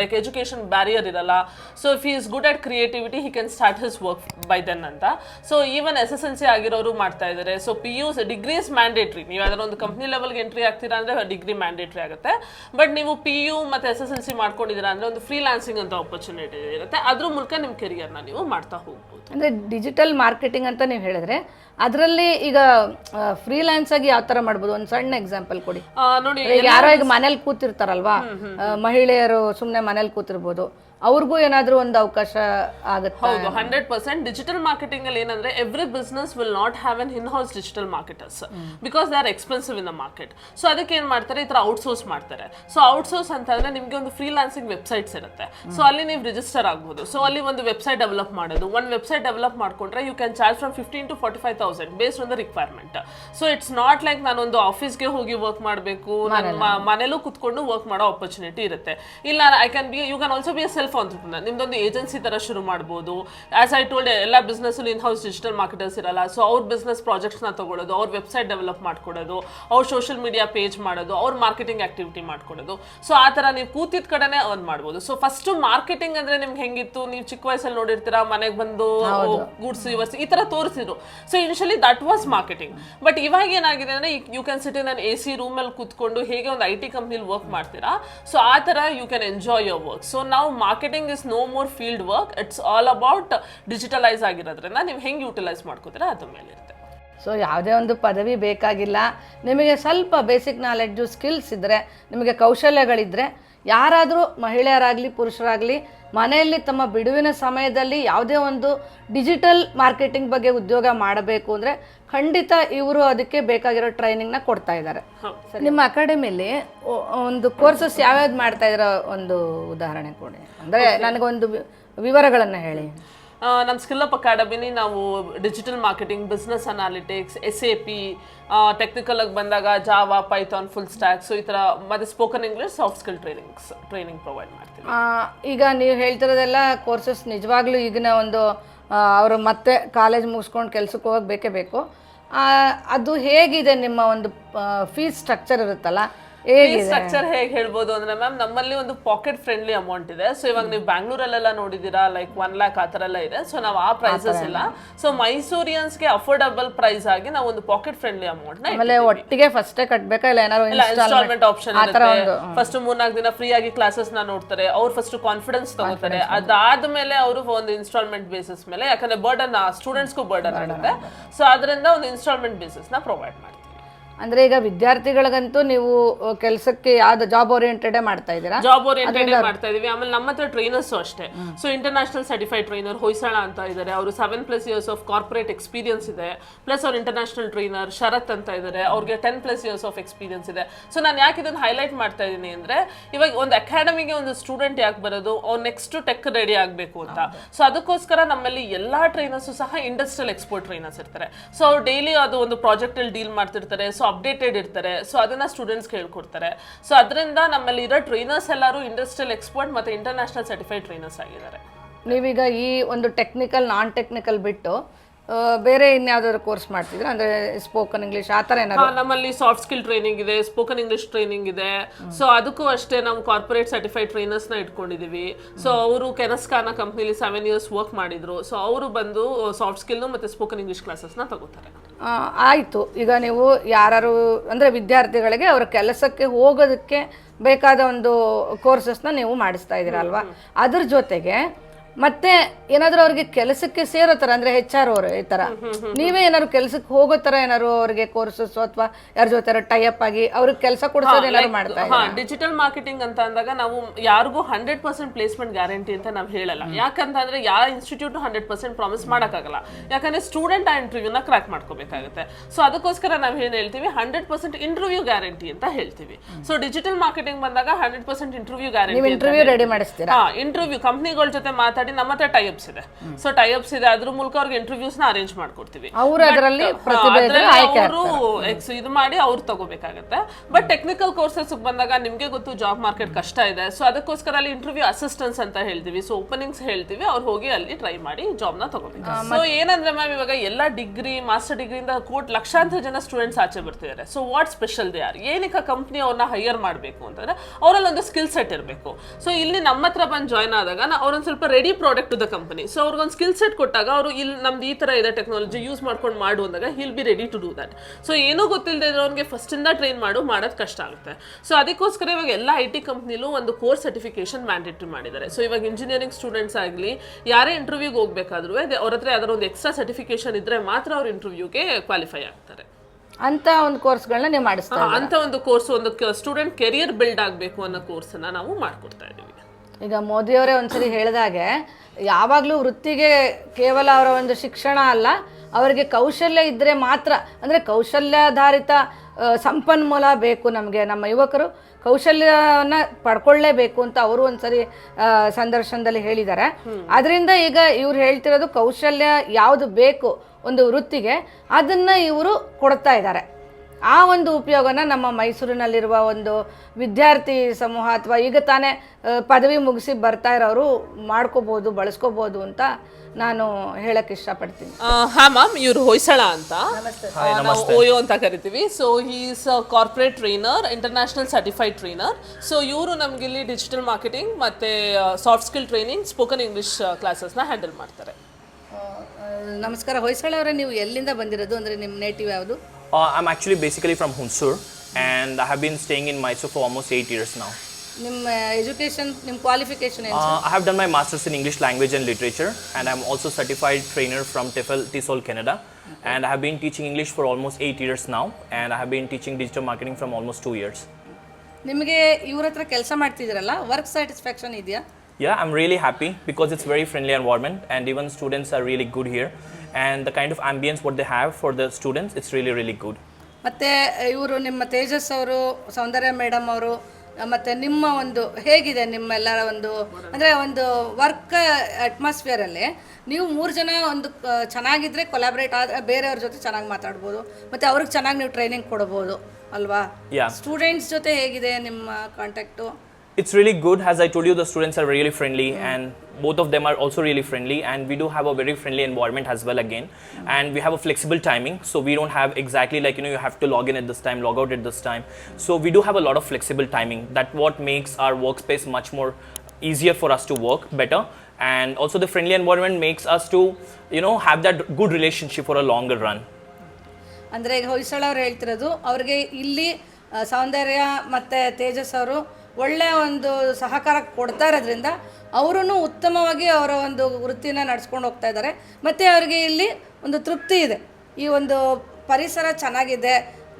ಲೈಕ್ ಎಜುಕೇಶನ್ ಬ್ಯಾರಿಯರ್ ಇರಲ್ಲ. So if is good at creativity he can start his work by then ಅಂತ. So even S S L C ಆಗಿರೋರು ಮಾಡ್ತಾ ಇದ್ದಾರೆ so P U degrees mandatory ನೀವು ಯಾವ್ದಾದ್ರು ಒಂದು ಕಂಪ್ನಿ ಲೆವೆಲ್ಗೆ ಎಂಟ್ರಿ ಆಗ್ತೀರಾ ಅಂದ್ರೆ ಡಿಗ್ರಿ ಮ್ಯಾಂಡೇಟ್ರಿ ಆಗುತ್ತೆ. ಬಟ್ ನೀವು ಪಿ ಯು ಮತ್ತೆ ಎಸ್ ಎಸ್ ಎಲ್ ಸಿ ಮಾಡ್ಕೊಂಡಿದ್ದೀರಾ ಅಂದ್ರೆ ಒಂದು ಫ್ರೀಲಾನ್ಸಿಂಗ್ ಅಂತ ಆಪರ್ಚುನಿಟಿ ಇರುತ್ತೆ. ಅದ್ರ ಮೂಲಕ ನಿಮ್ಮ ಕೆರಿಯರ್ನ ನೀವು ಮಾಡ್ತಾ ಹೋಗ್ಬೋದು. ಅಂದ್ರೆ ಡಿಜಿಟಲ್ ಮಾರ್ಕೆಟಿಂಗ್ ಅಂತ ನೀವು ಹೇಳಿದ್ರೆ ಅದರಲ್ಲಿ ಈಗ ಫ್ರೀಲ್ಯಾನ್ಸ್ ಆಗಿ ಯಾವ ತರ ಮಾಡ್ಬೋದು? ಒಂದು ಸಣ್ಣ ಎಕ್ಸಾಂಪಲ್ ಕೊಡಿ. ನೋಡಿ ಯಾರೋ ಈಗ ಮನೇಲಿ ಕೂತಿರ್ತಾರಲ್ವಾ? ಮಹಿಳೆಯರು ಸುಮ್ಮನೆ ಮನೇಲಿ ಕೂತಿರ್ಬೋದು. ಅವ್ರಿಗೂ ಏನಾದರೂ ಒಂದು ಅವಕಾಶ ಆಗುತ್ತೆ? ಹೌದು ಹಂಡ್ರೆಡ್ ಪರ್ಸೆಂಟ್ ಡಿಜಿಟಲ್ ಮಾರ್ಕೆಟಿಂಗ್ ಅಲ್ಲಿ ಏನಂದ್ರೆ every business will not have an in house digital marketers because they are expensive in the market so ಅದಕ್ಕೆ ಏನು ಮಾಡ್ತಾರೆ? ಈ ಥರ ಔಟ್ಸೋರ್ಸ್ ಮಾಡ್ತಾರೆ. ಸೊ ಔಟ್ಸೋರ್ಸ್ ಅಂತಂದ್ರೆ ನಿಮಗೆ ಒಂದು ಫ್ರೀಲಾನ್ಸಿಂಗ್ ವೆಬ್ಸೈಟ್ಸ್ ಇರುತ್ತೆ. ಸೊ ಅಲ್ಲಿ ನೀವು ರಿಜಿಸ್ಟರ್ ಆಗ್ಬೋದು. ಸೊ ಅಲ್ಲಿ ಒಂದು ವೆಬ್ಸೈಟ್ ಡೆವಲಪ್ ಮಾಡೋದು. ಒಂದು ವೆಬ್ಸೈಟ್ ಡೆವಲಪ್ ಮಾಡ್ಕೊಂಡ್ರೆ you can charge from fifteen to forty five thousand based on the requirement so it's not like ನಾನೊಂದು ಆಫೀಸ್ಗೆ ಹೋಗಿ ವರ್ಕ್ ಮಾಡಬೇಕು. ನನ್ನ ಮನೇಲೂ ಕುತ್ಕೊಂಡು ವರ್ಕ್ ಮಾಡೋ ಆಪರ್ಚುನಿಟಿ ಇರುತ್ತೆ. ಇಲ್ಲ I can be you can also be a self entrepreneur ನಿಮ್ದೊಂದು agency ತರ ಶುರು ಮಾಡ್ಬೋದು. ಆಸ್ ಐ ಟೋಲ್ಡ್ ಎಲ್ಲ business in house digital marketers ಇರಲ್ಲ. ಸೊ ಅವ್ರ ಬಿಸ್ನೆಸ್ ಪ್ರಾಜೆಕ್ಟ್ಸ್ನ ತಗೊಳ್ಳೋದು ಅವ್ರ ವೆಬ್ಸೈಟ್ ಡೆವಲಪ್ ಮಾಡ್ಕೊಡೋದು ಅವ್ರ ಸೋಷಿಯಲ್ ಮೀಡಿಯಾ ಪೇಜ್ ಮಾಡೋದು ಅವ್ರ ಮಾರ್ಕೆಟಿಂಗ್ ಆಕ್ಟಿವಿಟಿ ಮಾಡ್ಕೊಡೋದು. ಸೊ ಆ ಥರ ನೀವು ಕೂತಿದ ಕಡೆನೇ ಅರ್ನ್ ಮಾಡ್ಬೋದು. ಸೊ ಫಸ್ಟ್ ಮಾರ್ಕೆಟಿಂಗ್ ಅಂದ್ರೆ ನಿಮ್ಗೆ ಹೆಂಗಿತ್ತು? ನೀವು ಚಿಕ್ಕ ವಯಸ್ಸಲ್ಲಿ ನೋಡಿರ್ತೀರಾ? ಮನೆಗೆ ಬಂದು ಗೂಡ್ಸ್ ಇವರ್ಸ್ ಈ ತರ ತೋರಿಸಿದ್ರು. So initially that was marketing but ಇವಾಗ ಏನಾಗಿದೆ ಅಂದ್ರೆ ಯು ಕ್ಯಾನ್ ಸಿಟಿ ನಾನು ಎ ಸಿ ರೂಮ್ ಅಲ್ಲಿ ಕೂತ್ಕೊಂಡು ಹೇಗೆ ಒಂದು ಐ ಟಿ ಕಂಪ್ನಿಲಿ ವರ್ಕ್ ಮಾಡ್ತೀರಾ? ಸೊ ಆ ತರ you can enjoy your work so ನಾವು marketing is no more field work it's all about digitalise ಆಗಿರೋದ್ರಿಂದ ನೀವು ಹೆಂಗೆ ಯೂಟಿಲೈಸ್ ಮಾಡ್ಕೋತೀರಾ ಅದ್ರ ಮೇಲೆ ಇರುತ್ತೆ. ಸೊ ಯಾವುದೇ ಒಂದು ಪದವಿ ಬೇಕಾಗಿಲ್ಲ. ನಿಮಗೆ ಸ್ವಲ್ಪ ಬೇಸಿಕ್ ನಾಲೆಡ್ಜು ಸ್ಕಿಲ್ಸ್ ಇದ್ದರೆ ನಿಮಗೆ ಕೌಶಲ್ಯಗಳಿದ್ದರೆ ಯಾರಾದರೂ ಮಹಿಳೆಯರಾಗಲಿ, ಪುರುಷರಾಗಲಿ ಮನೆಯಲ್ಲಿ ತಮ್ಮ ಬಿಡುವಿನ ಸಮಯದಲ್ಲಿ ಯಾವುದೇ ಒಂದು ಡಿಜಿಟಲ್ ಮಾರ್ಕೆಟಿಂಗ್ ಬಗ್ಗೆ ಉದ್ಯೋಗ ಮಾಡಬೇಕು ಅಂದರೆ ಖಂಡಿತ ಇವರು ಅದಕ್ಕೆ ಬೇಕಾಗಿರೋ ಟ್ರೈನಿಂಗ್ನ ಕೊಡ್ತಾ ಇದ್ದಾರೆ. ನಿಮ್ಮ ಅಕಾಡೆಮಿಲಿ ಒಂದು ಕೋರ್ಸಸ್ ಯಾವ್ಯಾವ್ದು ಮಾಡ್ತಾ ಇರೋ ಒಂದು ಉದಾಹರಣೆ ಕೊಡಿ. ಅಂದರೆ ನನಗೊಂದು ವಿವರಗಳನ್ನು ಹೇಳಿ. ನಮ್ಮ ಸ್ಕಿಲ್ ಅಪ್ ಅಕಾಡೆಮಿನಿ ನಾವು digital marketing business analytics S A P technical ಆಗಿ ಬಂದಾಗ Java Python full stack so ಈ ಥರ ಮತ್ತು spoken English soft skill trainings training provide ಮಾಡ್ತೀವಿ. ಈಗ ನೀವು ಹೇಳ್ತಿರೋದೆಲ್ಲ ಕೋರ್ಸಸ್ ನಿಜವಾಗ್ಲೂ ಈಗಿನ ಒಂದು ಅವರು ಮತ್ತೆ ಕಾಲೇಜ್ ಮುಗಿಸ್ಕೊಂಡು ಕೆಲ್ಸಕ್ಕೆ ಹೋಗಕ್ಕೆ ಬೇಕೇ ಬೇಕು. ಅದು ಹೇಗಿದೆ ನಿಮ್ಮ ಒಂದು ಫೀಸ್ ಸ್ಟ್ರಕ್ಚರ್ ಇರುತ್ತಲ್ಲ? ಸ್ಟ್ರಕ್ಚರ್ ಹೇಗೆ ಹೇಳ್ಬೋದು ಅಂದ್ರೆ ಮ್ಯಾಮ್ ನಮ್ಮಲ್ಲಿ ಒಂದು ಪಾಕೆಟ್ ಫ್ರೆಂಡ್ಲಿ ಅಮೌಂಟ್ ಇದೆ. ಸೊ ಇವಾಗ ನೀವು ಬ್ಯಾಂಗ್ಳೂರಲ್ಲೆಲ್ಲ ನೋಡಿದೀರಾ ಲೈಕ್ ಒನ್ ಲ್ಯಾಕ್ ಆ ಥರ ಎಲ್ಲ ಇದೆ. ಸೊ ನಾವು ಆ ಪ್ರೈಸಸ್ ಇಲ್ಲ. ಸೊ ಮೈಸೂರಿಯನ್ಸ್ಗೆ ಅಫೋರ್ಡಬಲ್ ಪ್ರೈಸ್ ಆಗಿ ನಾವು ಒಂದು ಪಾಕೆಟ್ ಫ್ರೆಂಡ್ಲಿ ಅಮೌಂಟ್ ಆಮೇಲೆ ಒಟ್ಟಿಗೆ ಫಸ್ಟೇ ಕಟ್ಬೇಕಾ ಇಲ್ಲ ಏನಾದ್ರು ಇನ್ಸ್ಟಾಲ್ಮೆಂಟ್ ಆಪ್ಷನ್ ಇರುತ್ತೆ. ಫಸ್ಟ್ ಮೂರ್ನಾಲ್ಕು ದಿನ ಫ್ರೀ ಆಗಿ ಕ್ಲಾಸಸ್ನ ನೋಡ್ತಾರೆ. ಅವ್ರು ಫಸ್ಟ್ ಕಾನ್ಫಿಡೆನ್ಸ್ ತಗೋತಾರೆ. ಅದಾದ್ಮೇಲೆ ಅವರು ಒಂದು ಇನ್ಸ್ಟಾಲ್ಮೆಂಟ್ ಬೇಸಿಸ್ ಮೇಲೆ ಯಾಕಂದ್ರೆ ಬರ್ಡನ್ ಸ್ಟೂಡೆಂಟ್ಸ್ಗೂ ಬರ್ಡನ್ ಆಗುತ್ತೆ. ಸೊ ಅದರಿಂದ ಒಂದು ಇನ್ಸ್ಟಾಲ್ಮೆಂಟ್ ಬೇಸಿಸ್ನ ಪ್ರೊವೈಡ್ ಮಾಡ್ತೀವಿ. ಅಂದ್ರೆ ಈಗ ವಿದ್ಯಾರ್ಥಿಗಳಿಗಂತೂ ನೀವು ಕೆಲಸಕ್ಕೆ ಯಾವ್ದು ಜಾಬ್ ಓರಿಯೆಂಟೆಡ್ ಮಾಡ್ತಾ ಇದ್ದೀರಾ? ಜಾಬ್ ಓರಿಯೆಂಟೆಡ್ ಮಾಡ್ತಾ ಇದೀವಿ. ಆಮೇಲೆ ನಮ್ಮ ಹತ್ರ ಟ್ರೈನರ್ಸ್ ಅಷ್ಟೇ. So international certified trainer Hoysala ಅಂತ ಇದ್ದಾರೆ ಅವರು seven plus years of corporate experience ಇದೆ. ಪ್ಲಸ್ ಅವ್ರು ಇಂಟರ್ನ್ಯಾಷನಲ್ ಟ್ರೈನರ್ ಶರತ್ ಅಂತ ಇದ್ದಾರೆ ಅವ್ರಿಗೆ ten plus years of experience ಇದೆ. ಸೊ ನಾನು ಯಾಕೆ ಇದನ್ನು ಹೈಲೈಟ್ ಮಾಡ್ತಾ ಇದ್ದೀನಿ ಅಂದ್ರೆ ಇವಾಗ ಒಂದು ಅಕಾಡೆಮಿಗೆ ಒಂದು ಸ್ಟೂಡೆಂಟ್ ಯಾಕೆ ಬರೋದು? ಅವ್ರು ನೆಕ್ಸ್ಟ್ ಟೆಕ್ ರೆಡಿ ಆಗಬೇಕು ಅಂತ. ಸೊ ಅದಕ್ಕೋಸ್ಕರ ನಮ್ಮಲ್ಲಿ ಎಲ್ಲಾ ಟ್ರೈನರ್ಸು ಸಹ ಇಂಡಸ್ಟ್ರಿಯಲ್ ಎಕ್ಸ್ಪೋರ್ಟ್ ಟ್ರೈನರ್ಸ್ ಇರ್ತಾರೆ. ಸೊ ಅವ್ರು ಡೈಲಿ ಅದು ಒಂದು ಪ್ರಾಜೆಕ್ಟ್ ಅಲ್ಲಿ ಡೀಲ್ ಮಾಡ್ತಿರ್ತಾರೆ. ಸೊ ಅಪ್ಡೇಟೆಡ್ ಇರ್ತಾರೆ. ಸೊ ಅದನ್ನ ಸ್ಟೂಡೆಂಟ್ಸ್ ಹೇಳ್ಕೊಡ್ತಾರೆ ಸೊ ಅದರಿಂದ ನಮ್ಮಲ್ಲಿ ಇರೋ ಟ್ರೈನರ್ಸ್ ಎಲ್ಲರೂ ಇಂಡಸ್ಟ್ರಿಯಲ್ ಎಕ್ಸ್ಪರ್ಟ್ ಮತ್ತೆ ಇಂಟರ್ನ್ಯಾಷನಲ್ ಸರ್ಟಿಫೈಡ್ ಟ್ರೈನರ್ಸ್ ಆಗಿದ್ದಾರೆ. ನೀವೀಗ ಈ ಒಂದು ಟೆಕ್ನಿಕಲ್ ನಾನ್ ಟೆಕ್ನಿಕಲ್ ಬಿಟ್ಟು ಬೇರೆ ಇನ್ಯಾವ್ದಾದ್ರು ಕೋರ್ಸ್ ಮಾಡ್ತಿದ್ರೆ ಅಂದ್ರೆ ಸ್ಪೋಕನ್ ಇಂಗ್ಲಿಷ್ ಆ ತರ ಏನಾದ್ರು? ನಮ್ಮಲ್ಲಿ ಸಾಫ್ಟ್ ಸ್ಕಿಲ್ ಟ್ರೈನಿಂಗ್ ಇದೆ ಸ್ಪೋಕನ್ ಇಂಗ್ಲಿಷ್ ಟ್ರೈನಿಂಗ್ ಇದೆ. ಸೊ ಅದಕ್ಕೂ ಅಷ್ಟೇ ನಾವು ಕಾರ್ಪೊರೇಟ್ ಸರ್ಟಿಫೈಡ್ ಟ್ರೈನರ್ಸ್ನ ಇಟ್ಕೊಂಡಿದೀವಿ. ಸೊ ಅವರು ಕೆನಸ್ಕಾನ ಕಂಪ್ನಿಲಿ ಸೆವೆನ್ ಇಯರ್ಸ್ ವರ್ಕ್ ಮಾಡಿದ್ರು. ಸೊ ಅವರು ಬಂದು ಸಾಫ್ಟ್ ಸ್ಕಿಲ್ ಮತ್ತೆ ಸ್ಪೋಕನ್ ಇಂಗ್ಲಿಷ್ ಕ್ಲಾಸಸ್ನ ತಗೋತಾರೆ. ಆಯ್ತು. ಈಗ ನೀವು ಯಾರು ಅಂದರೆ ವಿದ್ಯಾರ್ಥಿಗಳಿಗೆ ಅವರ ಕೆಲಸಕ್ಕೆ ಹೋಗೋದಕ್ಕೆ ಬೇಕಾದ ಒಂದು ಕೋರ್ಸಸ್ನ ನೀವು ಮಾಡಿಸ್ತಾ ಇದ್ದೀರಲ್ವಾ ಅದ್ರ ಜೊತೆಗೆ ಮತ್ತೆ ಏನಾದ್ರು ಅವ್ರಿಗೆ ಕೆಲಸಕ್ಕೆ ಸೇರೋ ತರ ಅಂದ್ರೆ ಹೆಚ್ ಆರ್ ಅವರು ಈ ತರ. ನೀವೇ ಏನಾದ್ರು ಕೆಲಸಕ್ಕೆ ಹೋಗೋ ತರ ಏನಾದ್ರು ಅವ್ರಿಗೆ ಕೋರ್ಸಸ್ ಅಥವಾ ಯಾರ ಜೊತೆ ಟೈ ಅಪ್ ಆಗಿ ಅವ್ರಿಗೆ ಕೆಲಸ ಕೊಡಿಸೋದು ಏನಾದ್ರು ಮಾಡ್ತಾ ಹಾ ಡಿಜಿಟಲ್ ಮಾರ್ಕೆಟಿಂಗ್ ಅಂತ ಅಂದಾಗ ನಾವು ಯಾರಿಗೂ ಹಂಡ್ರೆಡ್ ಪರ್ಸೆಂಟ್ ಪ್ಲೇಸ್ಮೆಂಟ್ ಗ್ಯಾರಂಟಿ ಅಂತ ನಾವು ಹೇಳಲ್ಲ. ಯಾಕಂತಂದ್ರೆ ಯಾವ ಇನ್ಸ್ಟಿಟ್ಯೂಟ್ ಹಂಡ್ರೆಡ್ ಪರ್ಸೆಂಟ್ ಪ್ರಾಮಿಸ್ ಮಾಡೋಕ್ಕಾಗಲ್ಲ. ಯಾಕಂದ್ರೆ ಸ್ಟೂಡೆಂಟ್ ಆ ಇಂಟರ್ವ್ಯೂನ ಕ್ರಾಕ್ ಮಾಡ್ಕೋಬೇಕಾಗುತ್ತೆ. ಸೊ ಅದಕ್ಕೋಸ್ಕರ ನಾವು ಏನು ಹೇಳ್ತೀವಿ? ಹಂಡ್ರೆಡ್ ಪರ್ಸೆಂಟ್ ಇಂಟರ್ವ್ಯೂ ಗ್ಯಾರಂಟಿ ಅಂತ ಹೇಳ್ತೀವಿ. ಸೊ ಡಿಜಿಟಲ್ ಮಾರ್ಕೆಟಿಂಗ್ ಬಂದಾಗ hundred percent interview guarantee interview ready ಮಾಡಿಸ್ತೀರಾ? Interview ಕಂಪ್ನಿಗಳ ಜೊತೆ ಮಾತಾಡಿ ನಮ್ಮ ಹತ್ರ ಟೈಅಪ್ಸ್ ಇದೆ. ಸೊ ಟೈಅಪ್ಸ್ ಇದೆ ಅದ್ರ ಮೂಲಕ ಅವ್ರಿಗೆ ಇಂಟರ್ವ್ಯೂಸ್ನ ಅರೇಂಜ್ ಮಾಡ್ಕೊಡ್ತೀವಿ. ಅದರಲ್ಲಿ ಅವರು ಎಕ್ಸ್ ಇದು ಮಾಡಿ ಅವ್ರು ತಗೋಬೇಕಾಗತ್ತೆ. ಬಟ್ ಟೆಕ್ನಿಕಲ್ ಕೋರ್ಸಸ್ ಬಂದಾಗ ನಿಮ್ಗೆ ಗೊತ್ತು ಜಾಬ್ ಮಾರ್ಕೆಟ್ ಕಷ್ಟ ಇದೆ. ಸೊ ಅದಕ್ಕೋಸ್ಕರ ಅಲ್ಲಿ ಇಂಟರ್ವ್ಯೂ ಅಸಿಸ್ಟೆನ್ಸ್ ಅಂತ ಹೇಳ್ತೀವಿ. ಸೊ ಓಪನಿಂಗ್ಸ್ ಹೇಳ್ತೀವಿ. ಅವ್ರು ಹೋಗಿ ಅಲ್ಲಿ ಟ್ರೈ ಮಾಡಿ ಜಾಬ್ನ ತಗೋಬೇಕು ಸೊ ಏನಂದ್ರೆ ಮ್ಯಾಮ್ ಇವಾಗ ಎಲ್ಲ ಡಿಗ್ರಿ ಮಾಸ್ಟರ್ ಡಿಗ್ರಿಯಿಂದ ಕೋಟ್ ಲಕ್ಷಾಂತರ ಜನ ಸ್ಟೂಡೆಂಟ್ಸ್ ಆಚೆ ಬರ್ತಿದ್ದಾರೆ. So what special they are ಏನಕ್ಕೆ ಕಂಪ್ನಿ ಅವ್ರನ್ನ ಹೈಯರ್ ಮಾಡಬೇಕು ಅಂತಂದ್ರೆ ಅವರಲ್ಲಿ ಒಂದು ಸ್ಕಿಲ್ ಸೆಟ್ ಇರಬೇಕು. ಸೊ ಇಲ್ಲಿ ನಮ್ಮ ಹತ್ರ ಬಂದು ಜಾಯ್ನ್ ಆದಾಗ ಅವ್ರೊಂದು ಸ್ವಲ್ಪ ready product to the company so ಅವ್ರಿಗೊಂದು ಸ್ಕಿಲ್ ಸೆಟ್ ಕೊಟ್ಟಾಗ ಅವರು ಇಲ್ಲಿ ನಮ್ದು ಈ ತರ ಇದೆ ಟೆಕ್ನಾಲಜಿ ಯೂಸ್ ಮಾಡ್ಕೊಂಡು ಮಾಡು ಅಂದಾಗ he'll be ready to do that so ಏನೂ ಗೊತ್ತಿಲ್ಲದೆ ಅವ್ರಿಗೆ ಫಸ್ಟ್ ಇಂದ ಟ್ರೈನ್ ಮಾಡು ಮಾಡೋದು ಕಷ್ಟ ಆಗುತ್ತೆ. ಸೊ ಅದಕ್ಕೋಸ್ಕರ ಇವಾಗ ಎಲ್ಲ ಐ ಟಿ ಕಂಪ್ನಿಲೂ ಒಂದು ಕೋರ್ಸ್ ಸರ್ಟಿಫಿಕೇಶನ್ ಮ್ಯಾಂಡೇಟ್ರಿ ಮಾಡಿದ್ದಾರೆ. ಸೊ ಇವಾಗ ಇಂಜಿನಿಯರಿಂಗ್ ಸ್ಟೂಡೆಂಟ್ಸ್ ಆಗಲಿ ಯಾರೇ ಇಂಟರ್ವ್ಯೂಗೆ ಹೋಗಬೇಕಾದ್ರೂ ಅವ್ರ ಹತ್ರ ಯಾವ್ದಾದ್ರು ಒಂದು ಎಕ್ಸ್ಟ್ರಾ ಸರ್ಟಿಫಿಕೇಶನ್ ಇದ್ರೆ ಮಾತ್ರ ಅವ್ರ ಇಂಟರ್ವ್ಯೂಗೆ ಕ್ವಾಲಿಫೈ ಆಗ್ತಾರೆ. ಅಂತ ಒಂದು ಕೋರ್ಸ್ಗಳನ್ನ ನೀವು ಮಾಡಿಸ್ತಾ ಅಂತ ಒಂದು ಕೋರ್ಸ್ ಒಂದು ಸ್ಟೂಡೆಂಟ್ ಕೆರಿಯರ್ ಬಿಲ್ಡ್ ಆಗಬೇಕು ಅನ್ನೋ ಕೋರ್ಸನ್ನ ನಾವು ಮಾಡ್ಕೊಡ್ತಾ ಇದ್ದೀವಿ. ಈಗ ಮೋದಿಯವರೇ ಒಂದ್ಸರಿ ಹೇಳಿದಾಗೆ, ಯಾವಾಗಲೂ ವೃತ್ತಿಗೆ ಕೇವಲ ಅವರ ಒಂದು ಶಿಕ್ಷಣ ಅಲ್ಲ, ಅವರಿಗೆ ಕೌಶಲ್ಯ ಇದ್ದರೆ ಮಾತ್ರ, ಅಂದರೆ ಕೌಶಲ್ಯಾಧಾರಿತ ಸಂಪನ್ಮೂಲ ಬೇಕು ನಮಗೆ, ನಮ್ಮ ಯುವಕರು ಕೌಶಲ್ಯವನ್ನು ಪಡ್ಕೊಳ್ಳೇಬೇಕು ಅಂತ ಅವರು ಒಂದ್ಸರಿ ಸಂದರ್ಶನದಲ್ಲಿ ಹೇಳಿದ್ದಾರೆ ಅದರಿಂದ ಈಗ ಇವ್ರು ಹೇಳ್ತಿರೋದು ಕೌಶಲ್ಯ ಯಾವುದು ಬೇಕು ಒಂದು ವೃತ್ತಿಗೆ, ಅದನ್ನು ಇವರು ಕೊಡ್ತಾ ಇದ್ದಾರೆ. ಆ ಒಂದು ಉಪಯೋಗನ ನಮ್ಮ ಮೈಸೂರಿನಲ್ಲಿರುವ ಒಂದು ವಿದ್ಯಾರ್ಥಿ ಸಮೂಹ ಅಥವಾ ಈಗ ತಾನೇ ಪದವಿ ಮುಗಿಸಿ ಬರ್ತಾ ಇರೋರು ಮಾಡ್ಕೋಬೋದು ಬಳಸ್ಕೋಬೋದು ಅಂತ ನಾನು ಹೇಳಕ್ಕೆ ಇಷ್ಟಪಡ್ತೀನಿ. ಹಾ ಮ್ಯಾಮ್ ಇವ್ರು ಹೊಯ್ಸಳ ಅಂತ. ನಾವು ಓಯೋ ಅಂತ ಕರಿತೀವಿ. So is corporate trainer international certified trainer so ಇವರು ನಮ್ಗೆ ಇಲ್ಲಿ ಡಿಜಿಟಲ್ ಮಾರ್ಕೆಟಿಂಗ್ ಮತ್ತೆ soft skill training spoken English ಕ್ಲಾಸಸ್ನ handle ಮಾಡ್ತಾರೆ. ನಮಸ್ಕಾರ. ಹೊಯ್ಸಳ ಅವರೇ ನೀವು ಎಲ್ಲಿಂದ ಬಂದಿರೋದು? ಅಂದರೆ ನಿಮ್ಮ ನೇಟಿವ್ ಯಾವುದು? Uh, I'm actually basically from Hunsur and I have been staying in Mysore for almost eight years now. ನಿಮ್ಮ ಎಜುಕೇಷನ್ ನಿಮ್ಮ ಕ್ವಾಲಿಫಿಕೇಷನ್ ಏನು Uh, I have done my master's in English language and literature and I'm also certified trainer from TEFL TESOL Canada and I have been teaching English for almost eight years now and I have been teaching digital marketing from almost two years. ನಿಮಗೆ ಇವ್ರ ಹತ್ರ ಕೆಲಸ ಮಾಡ್ತಿದ್ದೀರಲ್ಲ ವರ್ಕ್ ಸ್ಯಾಟಿಸ್ಫ್ಯಾಕ್ಷನ್ ಇದೆಯಾ Yeah, I'm really happy because it's very friendly environment and even students are really good here. And the kind of ambience what they have for the students it's really really good ಮತ್ತು ಇವರು ನಿಮ್ಮ ತೇಜಸ್ ಅವರು ಸೌಂದರ್ಯ ಮೇಡಮ್ ಅವರು ಮತ್ತು ನಿಮ್ಮ ಒಂದು ಹೇಗಿದೆ ನಿಮ್ಮೆಲ್ಲರ ಒಂದು ಅಂದರೆ ಒಂದು ವರ್ಕ್ ಅಟ್ಮಾಸ್ಫಿಯರಲ್ಲಿ ನೀವು ಮೂರು ಜನ ಒಂದು ಚೆನ್ನಾಗಿದ್ರೆ ಕೊಲಾಬ್ರೇಟ್ ಆದರೆ ಬೇರೆಯವ್ರ ಜೊತೆ ಚೆನ್ನಾಗಿ ಮಾತಾಡ್ಬೋದು ಮತ್ತು ಅವ್ರಿಗೆ ಚೆನ್ನಾಗಿ ನೀವು ಟ್ರೈನಿಂಗ್ ಕೊಡ್ಬೋದು ಅಲ್ವಾ. ಸ್ಟೂಡೆಂಟ್ಸ್ ಜೊತೆ ಹೇಗಿದೆ ನಿಮ್ಮ contact It's really good. As I told you, the students are really friendly, and both of them are also really friendly. And we do have a very friendly environment as well, again. And we have a flexible timing, so we don't have exactly like you know you have to log in at this time, log out at this time. So we do have a lot of flexible timing. That what makes our workspace much more easier for us to work better. And also the friendly environment makes us to you know have that good relationship for a longer run. ಅಂದರೆ ಈಗ ಹೊಯ್ಸಳ ಅವ್ರು ಹೇಳ್ತಿರೋದು ಅವ್ರಿಗೆ ಇಲ್ಲಿ ಆ, ಸೌಂದರ್ಯ ಮತ್ತು ತೇಜಸ್ ಅವರು ಒಳ್ಳೆಯ ಒಂದು ಸಹಕಾರ ಕೊಡ್ತಾ ಇರೋದ್ರಿಂದ ಅವರೂ ಉತ್ತಮವಾಗಿ ಅವರ ಒಂದು ವೃತ್ತಿನ ನಡೆಸ್ಕೊಂಡು ಹೋಗ್ತಾ ಇದ್ದಾರೆ. ಮತ್ತು ಅವರಿಗೆ ಇಲ್ಲಿ ಒಂದು ತೃಪ್ತಿ ಇದೆ. ಈ ಒಂದು ಪರಿಸರ ಚೆನ್ನಾಗಿದೆ.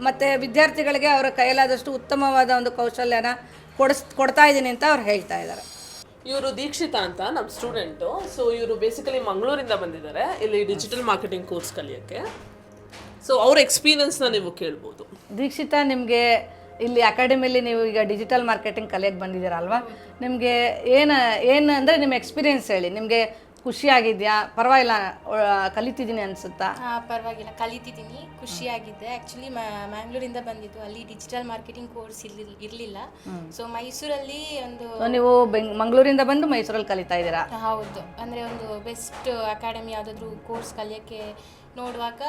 ಮತ್ತು ವಿದ್ಯಾರ್ಥಿಗಳಿಗೆ ಅವರ ಕೈಲಾದಷ್ಟು ಉತ್ತಮವಾದ ಒಂದು ಕೌಶಲ್ಯನ ಕೊಡಿಸ್ ಕೊಡ್ತಾ ಇದ್ದೀನಿ ಅಂತ ಅವ್ರು ಹೇಳ್ತಾ ಇದ್ದಾರೆ. ಇವರು ದೀಕ್ಷಿತಾ ಅಂತ ನಮ್ಮ ಸ್ಟೂಡೆಂಟು. ಸೊ ಇವರು ಬೇಸಿಕಲಿ ಮಂಗಳೂರಿಂದ ಬಂದಿದ್ದಾರೆ. ಇಲ್ಲಿ ಡಿಜಿಟಲ್ ಮಾರ್ಕೆಟಿಂಗ್ ಕೋರ್ಸ್ ಕಲಿಯೋಕ್ಕೆ. ಸೊ ಅವ್ರ ಎಕ್ಸ್ಪೀರಿಯನ್ಸ್ನ ನೀವು ಕೇಳ್ಬೋದು. ದೀಕ್ಷಿತಾ ನಿಮಗೆ ಇಲ್ಲಿ ಅಕಾಡೆಮಿಯಲ್ಲಿ ನೀವು ಈಗ ಡಿಜಿಟಲ್ ಮಾರ್ಕೆಟಿಂಗ್ ಕಲಿಯಕ್ಕೆ ಬಂದಿದ್ದೀರಲ್ವಾ? ನಿಮಗೆ ಏನು ಏನು ಅಂದರೆ ನಿಮ್ಮ ಎಕ್ಸ್ಪೀರಿಯೆನ್ಸ್ ಹೇಳಿ. ನಿಮಗೆ ಖುಷಿಯಾಗಿದೆಯಾ? ಪರವಾಗಿಲ್ಲ ಕಲಿತಿದ್ದೀನಿ ಅನಿಸುತ್ತಾ? ಪರವಾಗಿಲ್ಲ. ಕಲಿತಿದ್ದೀನಿ. ಖುಷಿಯಾಗಿದೆ. ಆ್ಯಕ್ಚುಲಿ ಮ್ಯಾಂಗ್ಳೂರಿಂದ ಬಂದಿದ್ದು. ಅಲ್ಲಿ ಡಿಜಿಟಲ್ ಮಾರ್ಕೆಟಿಂಗ್ ಕೋರ್ಸ್ ಇರ್ಲಿಲ್ಲ. ಇರಲಿಲ್ಲ ಸೊ ಮೈಸೂರಲ್ಲಿ ಒಂದು ನೀವು ಬೆಂಗ್ ಮಂಗಳೂರಿಂದ ಬಂದು ಮೈಸೂರಲ್ಲಿ ಕಲಿತಾ ಇದ್ದೀರಾ? ಹೌದು. ಅಂದರೆ ಒಂದು ಬೆಸ್ಟ್ ಅಕಾಡೆಮಿ ಯಾವುದಾದ್ರೂ ಕೋರ್ಸ್ ಕಲಿಯೋಕ್ಕೆ ನೋಡುವಾಗ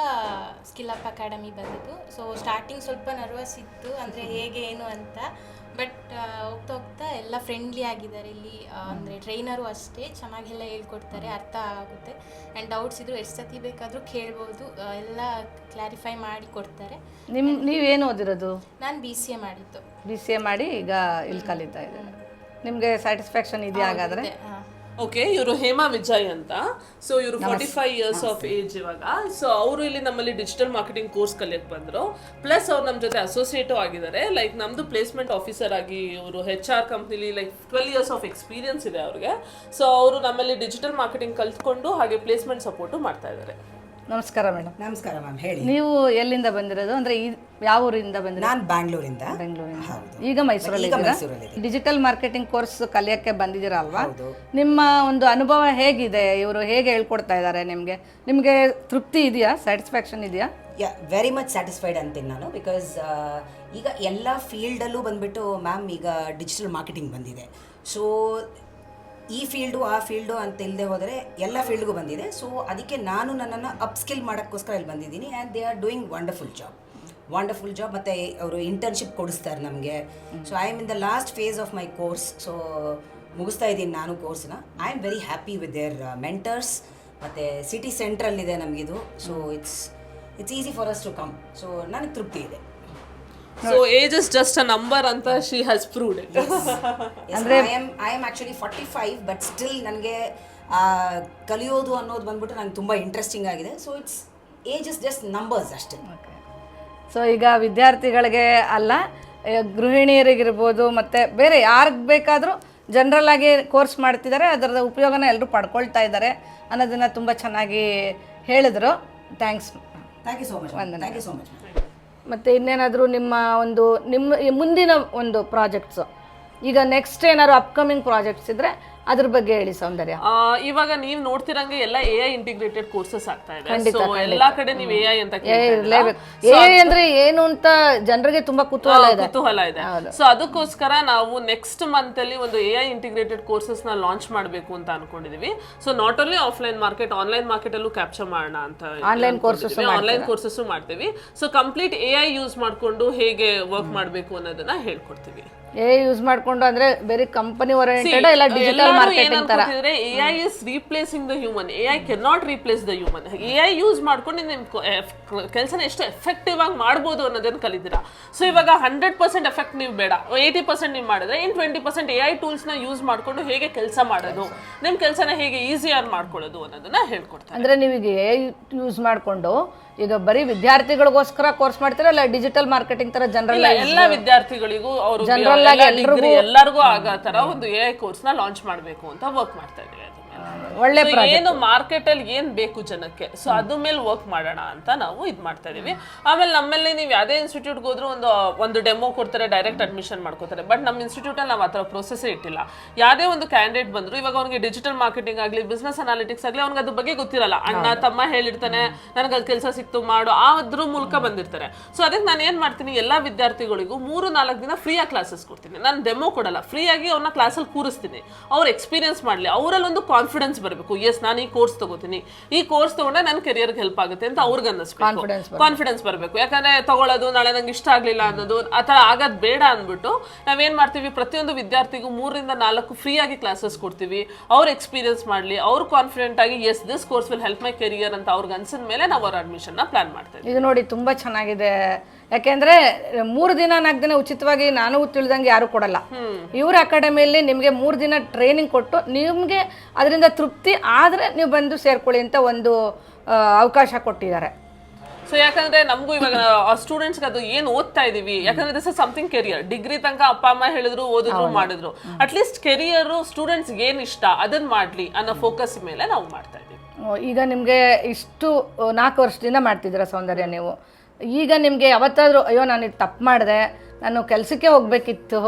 ಸ್ಕಿಲ್ ಅಪ್ ಅಕಾಡೆಮಿ ಬಂದಿದ್ದು. ಸೊ ಸ್ಟಾರ್ಟಿಂಗ್ ಸ್ವಲ್ಪ ನರ್ವಸ್ ಇತ್ತು ಅಂದರೆ ಹೇಗೆ ಏನು ಅಂತ. ಬಟ್ ಹೋಗ್ತಾ ಹೋಗ್ತಾ ಎಲ್ಲ ಫ್ರೆಂಡ್ಲಿ ಆಗಿದ್ದಾರೆ ಇಲ್ಲಿ. ಅಂದರೆ ಟ್ರೈನರು ಅಷ್ಟೇ. ಚೆನ್ನಾಗೆಲ್ಲ ಹೇಳ್ಕೊಡ್ತಾರೆ ಅರ್ಥ ಆಗುತ್ತೆ. ಆ್ಯಂಡ್ ಡೌಟ್ಸ್ ಇದ್ರು ಎಷ್ಟು ಸತಿ ಬೇಕಾದರೂ ಕೇಳ್ಬೋದು. ಎಲ್ಲ ಕ್ಲಾರಿಫೈ ಮಾಡಿ ಕೊಡ್ತಾರೆ. ನಿಮ್ಮ ನೀವೇನು ಓದಿರೋದು? ನಾನು ಬಿ ಸಿ ಎ ಮಾಡಿದ್ದು. ಬಿ ಸಿ ಎ ಮಾಡಿ ಈಗ ಇಲ್ಲಿ ಕಲಿತಾ ಇದ್ದೀನಿ ನಿಮಗೆ ಸ್ಯಾಟಿಸ್ಫ್ಯಾಕ್ಷನ್ ಇದೆಯಾ ಹಾಗಾದರೆ? ಹಾಂ. ಓಕೆ ಇವರು ಹೇಮಾ ವಿಜಯ್ ಅಂತ. ಸೊ ಇವರು forty five years of age ಇವಾಗ. ಸೊ ಅವರು ಇಲ್ಲಿ ನಮ್ಮಲ್ಲಿ ಡಿಜಿಟಲ್ ಮಾರ್ಕೆಟಿಂಗ್ ಕೋರ್ಸ್ ಕಲಿಯಕ್ಕೆ ಬಂದರು. ಪ್ಲಸ್ ಅವ್ರು ನಮ್ಮ ಜೊತೆ ಅಸೋಸಿಯೇಟು ಆಗಿದ್ದಾರೆ ಲೈಕ್ ನಮ್ಮದು ಪ್ಲೇಸ್ಮೆಂಟ್ ಆಫೀಸರ್ ಆಗಿ ಇವರು H R ಕಂಪ್ನಿಲಿ like twelve years of experience ಇದೆ ಅವ್ರಿಗೆ. ಸೊ ಅವರು ನಮ್ಮಲ್ಲಿ ಡಿಜಿಟಲ್ ಮಾರ್ಕೆಟಿಂಗ್ ಕಲ್ತ್ಕೊಂಡು ಹಾಗೆ ಪ್ಲೇಸ್ಮೆಂಟ್ ಸಪೋರ್ಟು ಮಾಡ್ತಾ ಇದ್ದಾರೆ ನಮಸ್ಕಾರ ಮೇಡಮ್. ನಮಸ್ಕಾರ ಮ್ಯಾಮ್ ಹೇಳಿ. ನೀವು ಎಲ್ಲಿಂದ ಬಂದಿರೋದು? ಅಂದ್ರೆ ಈ ಯಾವ ಊರಿಂದ ಬಂದಿರೋ ನಾನು ಬ್ಯಾಂಗ್ಳೂರಿಂದ. ಬೆಂಗಳೂರಿಂದ ಹೌದು. ಈಗ ಮೈಸೂರಲ್ಲಿ ಈಗ ಇದ್ದೀರಾ? ಮೈಸೂರಲ್ಲಿದ್ದೀನಿ. ಡಿಜಿಟಲ್ ಮಾರ್ಕೆಟಿಂಗ್ ಕೋರ್ಸ್ ಕಲಿಯಕ್ಕೆ ಬಂದಿದ್ದೀರಾ ಅಲ್ವಾ? ಹೌದು. ನಿಮ್ಮ ಒಂದು ಅನುಭವ ಹೇಗಿದೆ? ಇವರು ಹೇಗೆ ಹೇಳ್ಕೊಡ್ತಾ ಇದ್ದಾರೆ ನಿಮಗೆ? ನಿಮಗೆ ತೃಪ್ತಿ ಇದೆಯಾ? ಸ್ಯಾಟಿಸ್ಫ್ಯಾಕ್ಷನ್ ಇದೆಯಾ? ಯಾ ವೆರಿ ಮಚ್ ಸ್ಯಾಟಿಸ್ಫೈಡ್ ಅಂತೀನಿ ನಾನು ಬಿಕಾಸ್ ಈಗ ಎಲ್ಲ ಫೀಲ್ಡಲ್ಲೂ ಬಂದ್ಬಿಟ್ಟು ಮ್ಯಾಮ್ ಈಗ ಡಿಜಿಟಲ್ ಮಾರ್ಕೆಟಿಂಗ್ ಬಂದಿದೆ. ಸೊ ಈ ಫೀಲ್ಡು ಆ ಫೀಲ್ಡು ಅಂತ ಇಲ್ಲದೆ ಹೋದರೆ ಎಲ್ಲ ಫೀಲ್ಡ್ಗೂ ಬಂದಿದೆ. ಸೊ ಅದಕ್ಕೆ ನಾನು ನನ್ನನ್ನು ಅಪ್ಸ್ಕಿಲ್ ಮಾಡೋಕ್ಕೋಸ್ಕರ ಇಲ್ಲಿ ಬಂದಿದ್ದೀನಿ and they are doing wonderful job wonderful job ಮತ್ತು ಅವರು ಇಂಟರ್ನ್ಶಿಪ್ ಕೊಡಿಸ್ತಾರೆ ನಮಗೆ. So I am in the last phase of my course so ಮುಗಿಸ್ತಾ ಇದ್ದೀನಿ ನಾನು ಕೋರ್ಸ್ನ I am very happy with their mentors ಮತ್ತು ಸಿಟಿ ಸೆಂಟ್ರಲ್ಲಿದೆ ನಮಗಿದು. So it's it's easy for us to come so ನನಗೆ ತೃಪ್ತಿ ಇದೆ. So age is just a number ಅಂತ ಶಿ ಹ್ಯಾಸ್ ಪ್ರೂವ್ಡ್ ಇಟ್ ಅಂದರೆ I am I am actually forty five but still ನನಗೆ ಕಲಿಯೋದು ಅನ್ನೋದು ಬಂದ್ಬಿಟ್ಟು ನಂಗೆ ತುಂಬ ಇಂಟ್ರೆಸ್ಟಿಂಗ್ ಆಗಿದೆ. So it's age is just numbers ಅಷ್ಟೇ. ಸೊ ಈಗ ವಿದ್ಯಾರ್ಥಿಗಳಿಗೆ ಅಲ್ಲ ಗೃಹಿಣಿಯರಿಗಿರ್ಬೋದು ಮತ್ತು ಬೇರೆ ಯಾರಿಗೆ ಬೇಕಾದರೂ ಜನರಲ್ ಆಗಿ ಕೋರ್ಸ್ ಮಾಡ್ತಿದ್ದಾರೆ ಅದರದ ಉಪಯೋಗನ ಎಲ್ಲರೂ ಪಡ್ಕೊಳ್ತಾ ಇದ್ದಾರೆ ಅನ್ನೋದನ್ನು ತುಂಬ ಚೆನ್ನಾಗಿ ಹೇಳಿದರು. Thanks thank you so much thank you so much ಮತ್ತು ಇನ್ನೇನಾದರೂ ನಿಮ್ಮ ಒಂದು ನಿಮ್ಮ ಮುಂದಿನ ಒಂದು ಪ್ರಾಜೆಕ್ಟ್ಸು ಈಗ ನೆಕ್ಸ್ಟ್ ಏನಾದ್ರು ಅಪ್ಕಮಿಂಗ್ ಪ್ರಾಜೆಕ್ಟ್ಸ್ ಇದ್ದರೆ ಅದ್ರ ಬಗ್ಗೆ ಹೇಳಿ ಸೌಂದರ್ಯ. ಆ, ಇವಾಗ ನೀವ್ ನೋಡ್ತಿರಂಗೆ ಎಲ್ಲ ಎ ಐ ಇಂಟಿಗ್ರೇಟೆಡ್ ಕೋರ್ಸಸ್ ಆಗ್ತಾ ಇದೆ. ಸೊ ಎಲ್ಲಾ ಕಡೆ ನೀವು ಎ ಐ ಅಂತ ಏ ಕೇಳ್ತಾ ಇದ್ದೀರಾ. ಇರಲೇಬೇಕು. ಏ ಅಂದರೆ ಏನು ಅಂತ ಜನರಿಗೆ ತುಂಬಾ ಕುತೂಹಲ ಇದೆ. ಕುತೂಹಲ ಇದೆ. ಸೊ ಅದಕ್ಕೋಸ್ಕರ ನಾವು ನೆಕ್ಸ್ಟ್ ಮಂತ್ ಅಲ್ಲಿ ಒಂದು ಎ ಐ ಇಂಟಿಗ್ರೇಟೆಡ್ ಕೋರ್ಸಸ್ನ ಲಾಂಚ್ ಮಾಡಬೇಕು ಅಂತ ಅನ್ಕೊಂಡಿದೀವಿ. So not only offline market online market ಅಲ್ಲೂ ಕ್ಯಾಪ್ಚರ್ ಮಾಡೋಣ ಅಂತ ಆನ್ಲೈನ್ ಕೋರ್ಸಸ್ ಆನ್ಲೈನ್ ಕೋರ್ಸಸ್ ಮಾಡ್ತೀವಿ. So complete A I use ಮಾಡ್ಕೊಂಡು ಹೇಗೆ ವರ್ಕ್ ಮಾಡಬೇಕು ಅನ್ನೋದನ್ನ ಹೇಳ್ಕೊಡ್ತೀವಿ. ಏ ಯೂಸ್ ಮಾಡ್ಕೊಂಡು ಅಂದ್ರೆ ಬೇರೆ ಕಂಪನಿ ಓರಿಯೆಂಟೆಡ್ ಇಲ್ಲ ಡಿಜಿಟಲ್ ಮಾರ್ಕೆಟಿಂಗ್ ತರ. A I is replacing the human A I can not replace the human A I use ಮಾಡ್ಕೊಂಡು ನಿಮ್ ಕೆಲಸನ ಎಷ್ಟು ಎಫೆಕ್ಟಿವ್ ಆಗಿ ಮಾಡ್ಬೋದು ಅನ್ನೋದನ್ನ ಕಲಿತೀರಾ. ಸೊ ಇವಾಗ ಹಂಡ್ರೆಡ್ ಪರ್ಸೆಂಟ್ ಎಫೆಕ್ಟ್ ನೀವು ಬೇಡ. ಏಯ್ಟಿ ಪರ್ಸೆಂಟ್ ನೀವು ಮಾಡಿದ್ರೆ in twenty percent A I ಟೂಲ್ಸ್ನ use ಮಾಡ್ಕೊಂಡು ಹೇಗೆ ಕೆಲಸ ಮಾಡೋದು ನಿಮ್ಮ ಕೆಲಸನ ಹೇಗೆ ಈಸಿಯಾಗಿ ಮಾಡ್ಕೊಳ್ಳೋದು ಅನ್ನೋದನ್ನ ಹೇಳ್ಕೊಡ್ತಾರೆ. ಅಂದ್ರೆ ನೀವೀಗ ಎ ಯೂಸ್ ಮಾಡ್ಕೊಂಡು ಈಗ ಬರೀ ವಿದ್ಯಾರ್ಥಿಗಳಿಗೋಸ್ಕರ ಕೋರ್ಸ್ ಮಾಡ್ತೀರಾ ಇಲ್ಲ ಡಿಜಿಟಲ್ ಮಾರ್ಕೆಟಿಂಗ್ ತರ ಜನರಲ್ ಎಲ್ಲ ವಿದ್ಯಾರ್ಥಿಗಳಿಗೂ ಅವರು General ಆಗಿ ಎಲ್ಲರಿಗೂ ಆಗೋ ತರ ಒಂದು ಎ ಐ ಕೋರ್ಸ್ನ ಲಾಂಚ್ ಮಾಡಬೇಕು ಅಂತ ವರ್ಕ್ ಮಾಡ್ತಾ ಮೇಲೆ. ಒಳ್ಳೆ ಏನು ಮಾರ್ಕೆಟ್ ಅಲ್ಲಿ ಏನ್ ಬೇಕು ಜನಕ್ಕೆ? ಸೊ ಅದ್ರ ಮೇಲೆ ವರ್ಕ್ ಮಾಡೋಣ ಅಂತ ನಾವು ಇದ್ ಮಾಡ್ತಾ ಇದೀವಿ. ಆಮೇಲೆ ನಮ್ಮಲ್ಲಿ ನೀವು ಯಾವ್ದೇ ಇನ್ಸ್ಟಿಟ್ಯೂಟ್ ಹೋದ್ರು ಒಂದು ಒಂದು ಡೆಮೋ ಕೊಡ್ತಾರೆ ಡೈರೆಕ್ಟ್ ಅಡ್ಮಿಷನ್ ಮಾಡ್ಕೋತಾರೆ. ಬಟ್ ನಮ್ಮ ಇನ್ಸ್ಟಿಟ್ಯೂಟ್ ಅಲ್ಲಿ ನಾವು ಆ ಥರ ಪ್ರೊಸೆಸ್ ಇಟ್ಟಿಲ್ಲ. ಯಾವ್ದೇ ಒಂದು ಕ್ಯಾಂಡಿಡೇಟ್ ಬಂದ್ರು ಇವಾಗ ಅವ್ನಿಗೆ ಡಿಜಿಟಲ್ ಮಾರ್ಕೆಟಿಂಗ್ ಆಗಲಿ ಬಿಸ್ನೆಸ್ ಅನಾಲಿಟಿಕ್ಸ್ ಆಗಲಿ ಅವ್ನಿಗೆ ಅದ್ರ ಬಗ್ಗೆ ಗೊತ್ತಿರಲ್ಲ. ಅಣ್ಣ ತಮ್ಮ ಹೇಳಿರ್ತಾನೆ ನನಗೆ ಅದು ಕೆಲಸ ಸಿಕ್ತು ಮಾಡು ಆ ಅದ್ರ ಮೂಲಕ ಬಂದಿರ್ತಾರೆ. ಸೊ ಅದಕ್ಕೆ ನಾನು ಏನ್ ಮಾಡ್ತೀನಿ ಎಲ್ಲಾ ವಿದ್ಯಾರ್ಥಿಗಳಿಗೂ ಮೂರು ನಾಲ್ಕು ದಿನ ಫ್ರೀ ಆಗಿ ಕ್ಲಾಸಸ್ ಕೊಡ್ತೀನಿ. ನಾನು ಡೆಮೋ ಕೊಡಲ್ಲ. ಫ್ರೀ ಆಗಿ ಅವ್ರನ್ನ ಕ್ಲಾಸಲ್ಲಿ ಕೂರಿಸ್ತೀನಿ. ಅವ್ರು ಎಕ್ಸ್ಪೀರಿಯನ್ಸ್ ಮಾಡಲಿ. ಅವರಲ್ಲಿ ಒಂದು ಕಾನ್ಫಿಡೆನ್ಸ್ ಬರಬೇಕು. ಎಸ್ ನಾನು ಈ ಕೋರ್ಸ್ ತಗೋತೀನಿ. ಈ ಕೋರ್ಸ್ ತಗೊಂಡ್ರೆ ನನ್ನ ಕೆರಿಯರ್ಗೆ ಹೆಲ್ಪ್ ಆಗುತ್ತೆ ಅಂತ ಅವ್ರಿಗೆ ಅನ್ನಿಸ್ಬೇಕು. ಕಾನ್ಫಿಡೆನ್ಸ್ ಬರಬೇಕು. ಯಾಕಂದ್ರೆ ತಗೊಳ್ಳೋದು ನಾಳೆ ನಂಗೆ ಇಷ್ಟ ಆಗಲಿಲ್ಲ ಅನ್ನೋದು ಆ ಥರ ಆಗೋದು ಬೇಡ ಅಂದ್ಬಿಟ್ಟು ನಾವೇನು ಮಾಡ್ತೀವಿ? ಪ್ರತಿಯೊಂದು ವಿದ್ಯಾರ್ಥಿಗೂ ಮೂರರಿಂದ ನಾಲ್ಕು ಫ್ರೀ ಆಗಿ ಕ್ಲಾಸಸ್ ಕೊಡ್ತೀವಿ. ಅವ್ರು ಎಕ್ಸ್ಪೀರಿಯನ್ಸ್ ಮಾಡಲಿ ಅವ್ರು ಕಾನ್ಫಿಡೆಂಟ್ ಆಗಿ as this course will help my career ಅಂತ ಅವ್ರಿಗೆ ಅನ್ಸಿದ ಮೇಲೆ ನಾವು ಅವ್ರ ಅಡ್ಮಿಷನ್ನ ಪ್ಲಾನ್ ಮಾಡ್ತೀವಿ ಇದು ನೋಡಿ ತುಂಬ ಚೆನ್ನಾಗಿದೆ. ಯಾಕೆಂದ್ರೆ ಮೂರು ದಿನ ನಾಲ್ಕು ದಿನ ಉಚಿತವಾಗಿ ನಾನು ತಿಳಿದಂಗೆ ಯಾರು ಕೊಡಲ್ಲ. ಇವ್ರ ಅಕಾಡೆಮಿಯಲ್ಲಿ ನಿಮಗೆ ಮೂರು ದಿನ ಟ್ರೈನಿಂಗ್ ಕೊಟ್ಟು ನಿಮಗೆ ಅದರಿಂದ ತೃಪ್ತಿ ಆದರೆ ನೀವು ಬಂದು ಸೇರ್ಕೊಳ್ಳಿ ಅಂತ ಒಂದು ಅವಕಾಶ ಕೊಟ್ಟಿದ್ದಾರೆ. ಸೊ ಯಾಕಂದ್ರೆ ನಮಗೂ ಇವಾಗ ಸ್ಟೂಡೆಂಟ್ಸ್ ಅದು ಏನ್ ಓದ್ತಾ ಇದೀವಿ ಯಾಕಂದ್ರೆ this is something career degree ತನಕ ಅಪ್ಪ ಅಮ್ಮ ಹೇಳಿದ್ರು ಓದಿದ್ರು ಮಾಡಿದ್ರು. ಅಟ್ಲೀಸ್ಟ್ ಕೆರಿಯರ್ ಸ್ಟೂಡೆಂಟ್ಸ್ ಏನ್ ಇಷ್ಟ ಅದನ್ನ ಮಾಡ್ಲಿ ಅನ್ನೋ ಫೋಕಸ್ ಮೇಲೆ ನಾವು ಮಾಡ್ತಾ ಇದೀವಿ. ಈಗ ನಿಮಗೆ ಇಷ್ಟು ನಾಲ್ಕು ವರ್ಷದಿಂದ ಮಾಡ್ತಿದ್ದೀರಾ ಸೌಂದರ್ಯ ನೀವು? ಈಗ ನಿಮಗೆ ಯಾವತ್ತಾದರೂ ಅಯ್ಯೋ ನಾನು ಇದು ತಪ್ಪು ಮಾಡಿದೆ ನಾನು ಕೆಲಸಕ್ಕೆ ಹೋಗಬೇಕಿತ್ತು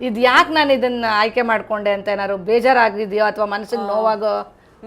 ಇದು ಯಾಕೆ ನಾನು ಇದನ್ನು ಆಯ್ಕೆ ಮಾಡಿಕೊಂಡೆ ಅಂತ ಏನಾದ್ರು ಬೇಜಾರಾಗಿದೆಯೋ ಅಥವಾ ಮನಸ್ಸಿಗೆ ನೋವಾಗೋ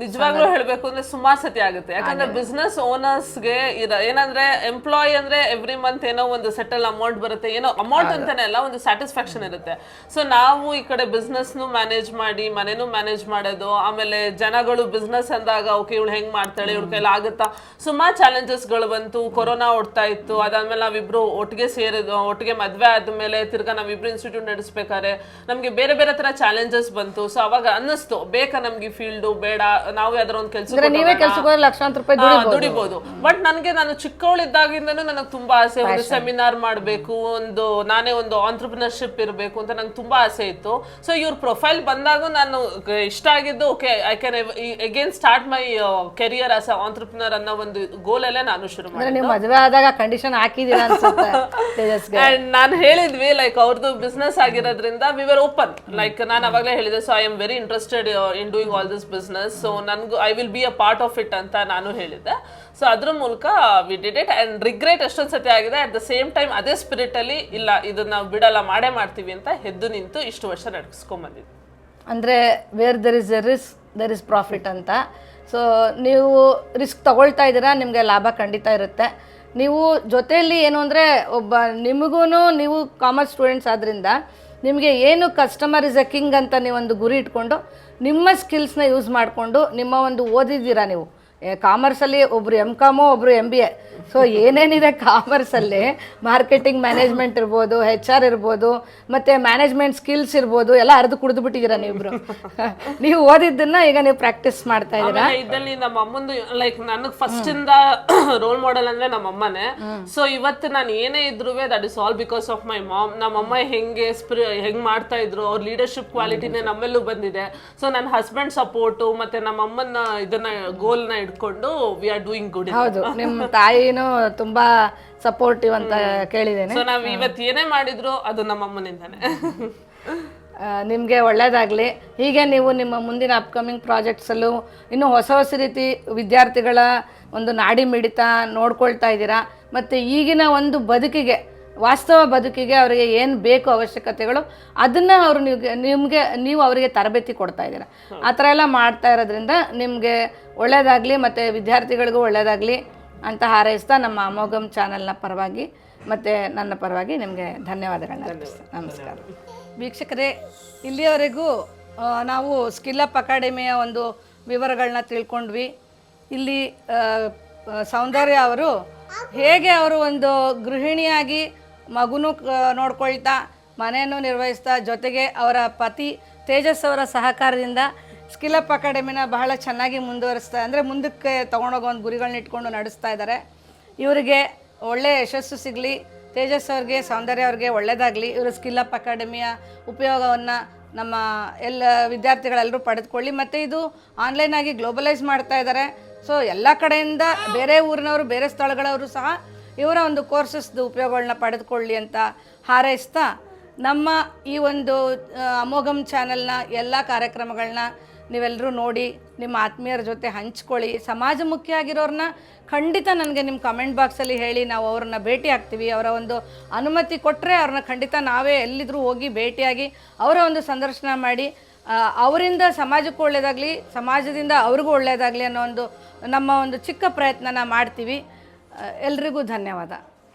ನಿಜವಾಗ್ಲೂ ಹೇಳ್ಬೇಕು ಅಂದ್ರೆ ಸುಮಾರು ಸತಿ ಆಗುತ್ತೆ. ಯಾಕಂದ್ರೆ ಬಿಸ್ನೆಸ್ ಓನರ್ಸ್ಗೆ ಇರ ಏನಂದ್ರೆ ಎಂಪ್ಲಾಯ್ ಅಂದ್ರೆ ಎವ್ರಿ ಮಂತ್ ಏನೋ ಒಂದು ಸೆಟಲ್ ಅಮೌಂಟ್ ಬರುತ್ತೆ. ಏನೋ ಅಮೌಂಟ್ ಅಂತಾನೆ ಅಲ್ಲ ಒಂದು ಸ್ಯಾಟಿಸ್ಫ್ಯಾಕ್ಷನ್ ಇರುತ್ತೆ. ಸೊ ನಾವು ಈ ಕಡೆ ಬಿಸ್ನೆಸ್ನು ಮ್ಯಾನೇಜ್ ಮಾಡಿ ಮನೆನೂ ಮ್ಯಾನೇಜ್ ಮಾಡೋದು ಆಮೇಲೆ ಜನಗಳು ಬಿಸ್ನೆಸ್ ಅಂದಾಗ ಓಕೆ ಇವಳು ಹೆಂಗ್ ಮಾಡ್ತಾಳೆ ಇವಳ ಕೈಲಿ ಆಗುತ್ತಾ? ಸುಮಾರು ಚಾಲೆಂಜಸ್ಗಳು ಬಂತು ಕೊರೋನಾ ಓಡ್ತಾ ಇತ್ತು. ಅದಾದ್ಮೇಲೆ ನಾವಿಬ್ರು ಒಟ್ಟಿಗೆ ಸೇರಿದ್ವು ಒಟ್ಟಿಗೆ ಮದ್ವೆ ಆದ್ಮೇಲೆ ತಿರ್ಗಾ ನಾವಿಬ್ರು ಇನ್ಸ್ಟಿಟ್ಯೂಟ್ ನಡೆಸ್ಬೇಕಾದ್ರೆ ನಮ್ಗೆ ಬೇರೆ ಬೇರೆ ತರ ಚಾಲೆಂಜಸ್ ಬಂತು. ಸೊ ಅವಾಗ ಅನ್ನಿಸ್ತು ಬೇಕಾ ನಮ್ಗೆ ಫೀಲ್ಡು ಬೇಡ ನಾವು ಯಾವ್ದಾರ ಒಂದು ಕೆಲಸ ನೀವೇ ಕೆಲಸ ಕೆಲ್ಸಕ್ಕೆ ಹೋದ್ರೆ ಲಕ್ಷಾಂತರ ರೂಪಾಯಿ ದುಡಿಬಹುದು ದುಡಿಬೋದು. ದುಡಿಬೋದು. ಬಟ್ ನನಗೆ ನಾನು ಚಿಕ್ಕವಳಿದ್ದಾಗಿಂದನೂ ನನಗೆ ತುಂಬಾ ಆಸೆ ಒಂದು ಸೆಮಿನಾರ್ ಮಾಡಬೇಕು ಒಂದು ನಾನೇ ಒಂದು ಆಂಟ್ರಪ್ರಿನರ್ಶಿಪ್ ಇರಬೇಕು ಅಂತ ನಂಗೆ ತುಂಬಾ ಆಸೆ ಇತ್ತು. ಸೊ ಇವ್ರ ಪ್ರೊಫೈಲ್ ಬಂದಾಗ ನಾನು ಗ- ಇಷ್ಟ ಆಗಿದ್ದು okay I can again start my career as entrepreneur ಅನ್ನೋ ಒಂದು ಗೋಲಲ್ಲೇ ನಾನು ಶುರು ಅಂದ್ರೆ ಮಾಡಿದೆ ನೀವು ಮದುವೆ ಆದಾಗ ಕಂಡೀಷನ್ ಹಾಕಿದೀನಿ ಅನ್ಸುತ್ತೆ ತೇಜಸ್ಗೆ. ಅಂಡ್ ನಾನು ಹೇಳಿದ್ವಿ ಲೈಕ್ ಅವ್ರದ್ದು ಬಿಸ್ನೆಸ್ ಆಗಿರೋದ್ರಿಂದ ವಿ ವರ್ ಓಪನ್ ಲೈಕ್ ನಾನು ಅವಾಗಲೇ ಹೇಳಿದೆ so I am very interested in doing all this business so ನನಗೂ I will be a part of it ಅಂತ ನಾನು ಹೇಳಿದ್ದೆ. ಸೊ ಅದ್ರ ಮೂಲಕ we did it and regret ಎಷ್ಟೊಂದು ಸತಿ ಆಗಿದೆ. ಅಟ್ ದ ಸೇಮ್ ಟೈಮ್ ಅದೇ ಸ್ಪಿರಿಟಲ್ಲಿ ಇಲ್ಲ, ಇದನ್ನ ಬಿಡಲ್ಲ, ಮಾಡೇ ಮಾಡ್ತೀವಿ ಅಂತ ಎದ್ದು ನಿಂತು ಇಷ್ಟು ವರ್ಷ ನಡ್ಸ್ಕೊಂಡ್ ಅಂದರೆ where there is a risk there is profit ಅಂತ. ಸೊ ನೀವು ರಿಸ್ಕ್ ತಗೊಳ್ತಾ ಇದ್ದೀರಾ, ನಿಮಗೆ ಲಾಭ ಖಂಡಿತ ಇರುತ್ತೆ. ನೀವು ಜೊತೆಯಲ್ಲಿ ಏನು ಅಂದರೆ, ಒಬ್ಬ ನಿಮಗೂ ನೀವು ಕಾಮರ್ಸ್ ಸ್ಟೂಡೆಂಟ್ಸ್ ಆದ್ದರಿಂದ ನಿಮಗೆ ಏನು ಕಸ್ಟಮರ್ ಇಸ್ ಎ ಕಿಂಗ್ ಅಂತ ನೀವೊಂದು ಗುರಿ ಇಟ್ಕೊಂಡು ನಿಮ್ಮ ಸ್ಕಿಲ್ಸ್ನ ಯೂಸ್ ಮಾಡಿಕೊಂಡು ನಿಮ್ಮ ಒಂದು ಓದಿದ್ದೀರಾ ನೀವು? ಕಾಮರ್ಸಲ್ಲಿ ಒಬ್ಬರು ಎಂ ಕಾಮು ಒಬ್ಬರು ಎಂ ಬಿ ಎ ಸೊ ಏನೇನಿದೆ ಕಾಮರ್ಸಲ್ಲಿ ಮಾರ್ಕೆಟಿಂಗ್ ಮ್ಯಾನೇಜ್ಮೆಂಟ್ ಇರ್ಬೋದು ಹೆಚ್ ಆರ್ ಇರ್ಬೋದು ಮತ್ತೆ ಮ್ಯಾನೇಜ್ಮೆಂಟ್ ಸ್ಕಿಲ್ಸ್ ಇರ್ಬೋದು ಎಲ್ಲ ಅರ್ದು ಕುಡಿದು ಬಿಟ್ಟಿದ್ದೀರಾ ನೀವಿಬ್ರು? ನೀವು ಓದಿದ್ದನ್ನ ಈಗ ನೀವು ಪ್ರಾಕ್ಟೀಸ್ ಮಾಡ್ತಾ ಇದ್ದೀರಾ? ಇದರಲ್ಲಿ ನಮ್ಮ ಅಮ್ಮಂದು ಲೈಕ್ ನನಗೆ ಫಸ್ಟ್ ಇಂದ ರೋಲ್ ಮಾಡೆಲ್ ಅಂದ್ರೆ ನಮ್ಮ ಅಮ್ಮನೇ. ಸೊ ಇವತ್ತು ನಾನು ಏನೇ ಇದ್ರು that is all because of my mom ನಮ್ಮ ಅಮ್ಮ ಹೆಂಗೆ ಹೆಂಗ್ ಮಾಡ್ತಾ ಇದ್ರು ಅವ್ರ ಲೀಡರ್ಶಿಪ್ ಕ್ವಾಲಿಟಿನೇ ನಮ್ಮೆಲ್ಲೂ ಬಂದಿದೆ. ಸೊ ನನ್ನ ಹಸ್ಬೆಂಡ್ ಸಪೋರ್ಟು ಮತ್ತೆ ನಮ್ಮ ಅಮ್ಮನ ಇದನ್ನ ಗೋಲ್ನ ಇಟ್ಕೊಂಡು ವಿ ಆರ್ ಡೂಯಿಂಗ್ ಗುಡ್ ಹೌದು ನಿಮ್ಮ ತಾಯಿನೂ ತುಂಬಾ ಸಪೋರ್ಟಿವ್ ಅಂತ ಕೇಳಿದ್ದೇನೆ. ಸೊ ನಾವ್ ಇವತ್ತು ಏನೇ ಮಾಡಿದ್ರು ಅದು ನಮ್ಮ ಅಮ್ಮನಿಂದಾನೆ. ನಿಮಗೆ ಒಳ್ಳೇದಾಗಲಿ. ಹೀಗೆ ನೀವು ನಿಮ್ಮ ಮುಂದಿನ ಅಪ್ಕಮಿಂಗ್ ಪ್ರಾಜೆಕ್ಟ್ಸಲ್ಲೂ ಇನ್ನೂ ಹೊಸ ಹೊಸ ರೀತಿ ವಿದ್ಯಾರ್ಥಿಗಳ ಒಂದು ನಾಡಿ ಮಿಡಿತ ನೋಡ್ಕೊಳ್ತಾ ಇದ್ದೀರಾ? ಮತ್ತು ಈಗಿನ ಒಂದು ಬದುಕಿಗೆ ವಾಸ್ತವ ಬದುಕಿಗೆ ಅವರಿಗೆ ಏನು ಬೇಕು ಅವಶ್ಯಕತೆಗಳು ಅದನ್ನು ಅವರು ನಿಮಗೆ ನಿಮಗೆ ನೀವು ಅವರಿಗೆ ತರಬೇತಿ ಕೊಡ್ತಾ ಇದ್ದೀರಾ? ಆ ಥರ ಎಲ್ಲ ಮಾಡ್ತಾ ಇರೋದ್ರಿಂದ ನಿಮಗೆ ಒಳ್ಳೆಯದಾಗಲಿ ಮತ್ತು ವಿದ್ಯಾರ್ಥಿಗಳಿಗೂ ಒಳ್ಳೆಯದಾಗಲಿ ಅಂತ ಹಾರೈಸ್ತಾ ನಮ್ಮ ಅಮೋಘಂ ಚಾನಲ್ನ ಪರವಾಗಿ ಮತ್ತು ನನ್ನ ಪರವಾಗಿ ನಿಮಗೆ ಧನ್ಯವಾದಗಳನ್ನ ಅರ್ಪಿಸ್ತೀನಿ. ನಮಸ್ಕಾರ ವೀಕ್ಷಕರೇ ಇಲ್ಲಿಯವರೆಗೂ ನಾವು ಸ್ಕಿಲ್ ಅಪ್ ಅಕಾಡೆಮಿಯ ಒಂದು ವಿವರಗಳನ್ನ ತಿಳ್ಕೊಂಡ್ವಿ ಇಲ್ಲಿ ಸೌಂದರ್ಯ ಅವರು ಹೇಗೆ ಅವರು ಒಂದು ಗೃಹಿಣಿಯಾಗಿ ಮಗುನೂ ನೋಡ್ಕೊಳ್ತಾ ಮನೆಯನ್ನು ನಿರ್ವಹಿಸ್ತಾ ಜೊತೆಗೆ ಅವರ ಪತಿ ತೇಜಸ್ ಅವರ ಸಹಕಾರದಿಂದ ಸ್ಕಿಲ್ ಅಪ್ ಅಕಾಡೆಮಿನ ಬಹಳ ಚೆನ್ನಾಗಿ ಮುಂದುವರಿಸ್ತಾ ಅಂದರೆ ಮುಂದಕ್ಕೆ ತೊಗೊಂಡೋಗೋ ಒಂದು ಗುರಿಗಳನ್ನ ಇಟ್ಕೊಂಡು ನಡೆಸ್ತಾ ಇದ್ದಾರೆ ಇವರಿಗೆ ಒಳ್ಳೆಯ ಯಶಸ್ಸು ಸಿಗಲಿ. ತೇಜಸ್ ಅವ್ರಿಗೆ, ಸೌಂದರ್ಯ ಅವ್ರಿಗೆ ಒಳ್ಳೆಯದಾಗಲಿ ಇವರು ಸ್ಕಿಲ್ ಅಪ್ ಅಕಾಡೆಮಿಯ ಉಪಯೋಗವನ್ನು ನಮ್ಮ ಎಲ್ಲ ವಿದ್ಯಾರ್ಥಿಗಳೆಲ್ಲರೂ ಪಡೆದುಕೊಳ್ಳಿ. ಮತ್ತು ಇದು ಆನ್ಲೈನ್ ಆಗಿ ಗ್ಲೋಬಲೈಸ್ ಮಾಡ್ತಾ ಇದ್ದಾರೆ ಸೊ, ಎಲ್ಲ ಕಡೆಯಿಂದ ಬೇರೆ ಊರಿನವರು, ಬೇರೆ ಸ್ಥಳಗಳವರು ಸಹ ಇವರ ಒಂದು ಕೋರ್ಸಸ್ದು ಉಪಯೋಗಗಳನ್ನ ಪಡೆದುಕೊಳ್ಳಿ ಅಂತ ಹಾರೈಸ್ತಾ ನಮ್ಮ ಈ ಒಂದು ಅಮೋಘಮ್ ಅಮೋಘಂ ಚಾನೆಲ್ನ ಎಲ್ಲ ಕಾರ್ಯಕ್ರಮಗಳನ್ನ ನೀವೆಲ್ಲರೂ ನೋಡಿ ನಿಮ್ಮ ಆತ್ಮೀಯರ ಜೊತೆ ಹಂಚ್ಕೊಳ್ಳಿ. ಮುಖ್ಯ ಆಗಿರೋರನ್ನ ಖಂಡಿತ ನನಗೆ ನಿಮ್ಮ ಕಮೆಂಟ್ ಬಾಕ್ಸಲ್ಲಿ ಹೇಳಿ ನಾವು ಅವ್ರನ್ನ ಭೇಟಿ ಆಗ್ತೀವಿ. ಅವರ ಒಂದು ಅನುಮತಿ ಕೊಟ್ಟರೆ ಅವ್ರನ್ನ ಖಂಡಿತ ನಾವೇ ಎಲ್ಲಿದ್ರೂ ಹೋಗಿ ಭೇಟಿಯಾಗಿ ಅವರ ಒಂದು ಸಂದರ್ಶನ ಮಾಡಿ. ಅವರಿಂದ ಸಮಾಜಕ್ಕೂ ಒಳ್ಳೆಯದಾಗಲಿ ಸಮಾಜದಿಂದ ಅವ್ರಿಗೂ ಒಳ್ಳೆಯದಾಗಲಿ ಅನ್ನೋ ಒಂದು ನಮ್ಮ ಒಂದು ಚಿಕ್ಕ ಪ್ರಯತ್ನನ ಮಾಡ್ತೀವಿ. ಎಲ್ರಿಗೂ ಧನ್ಯವಾದ.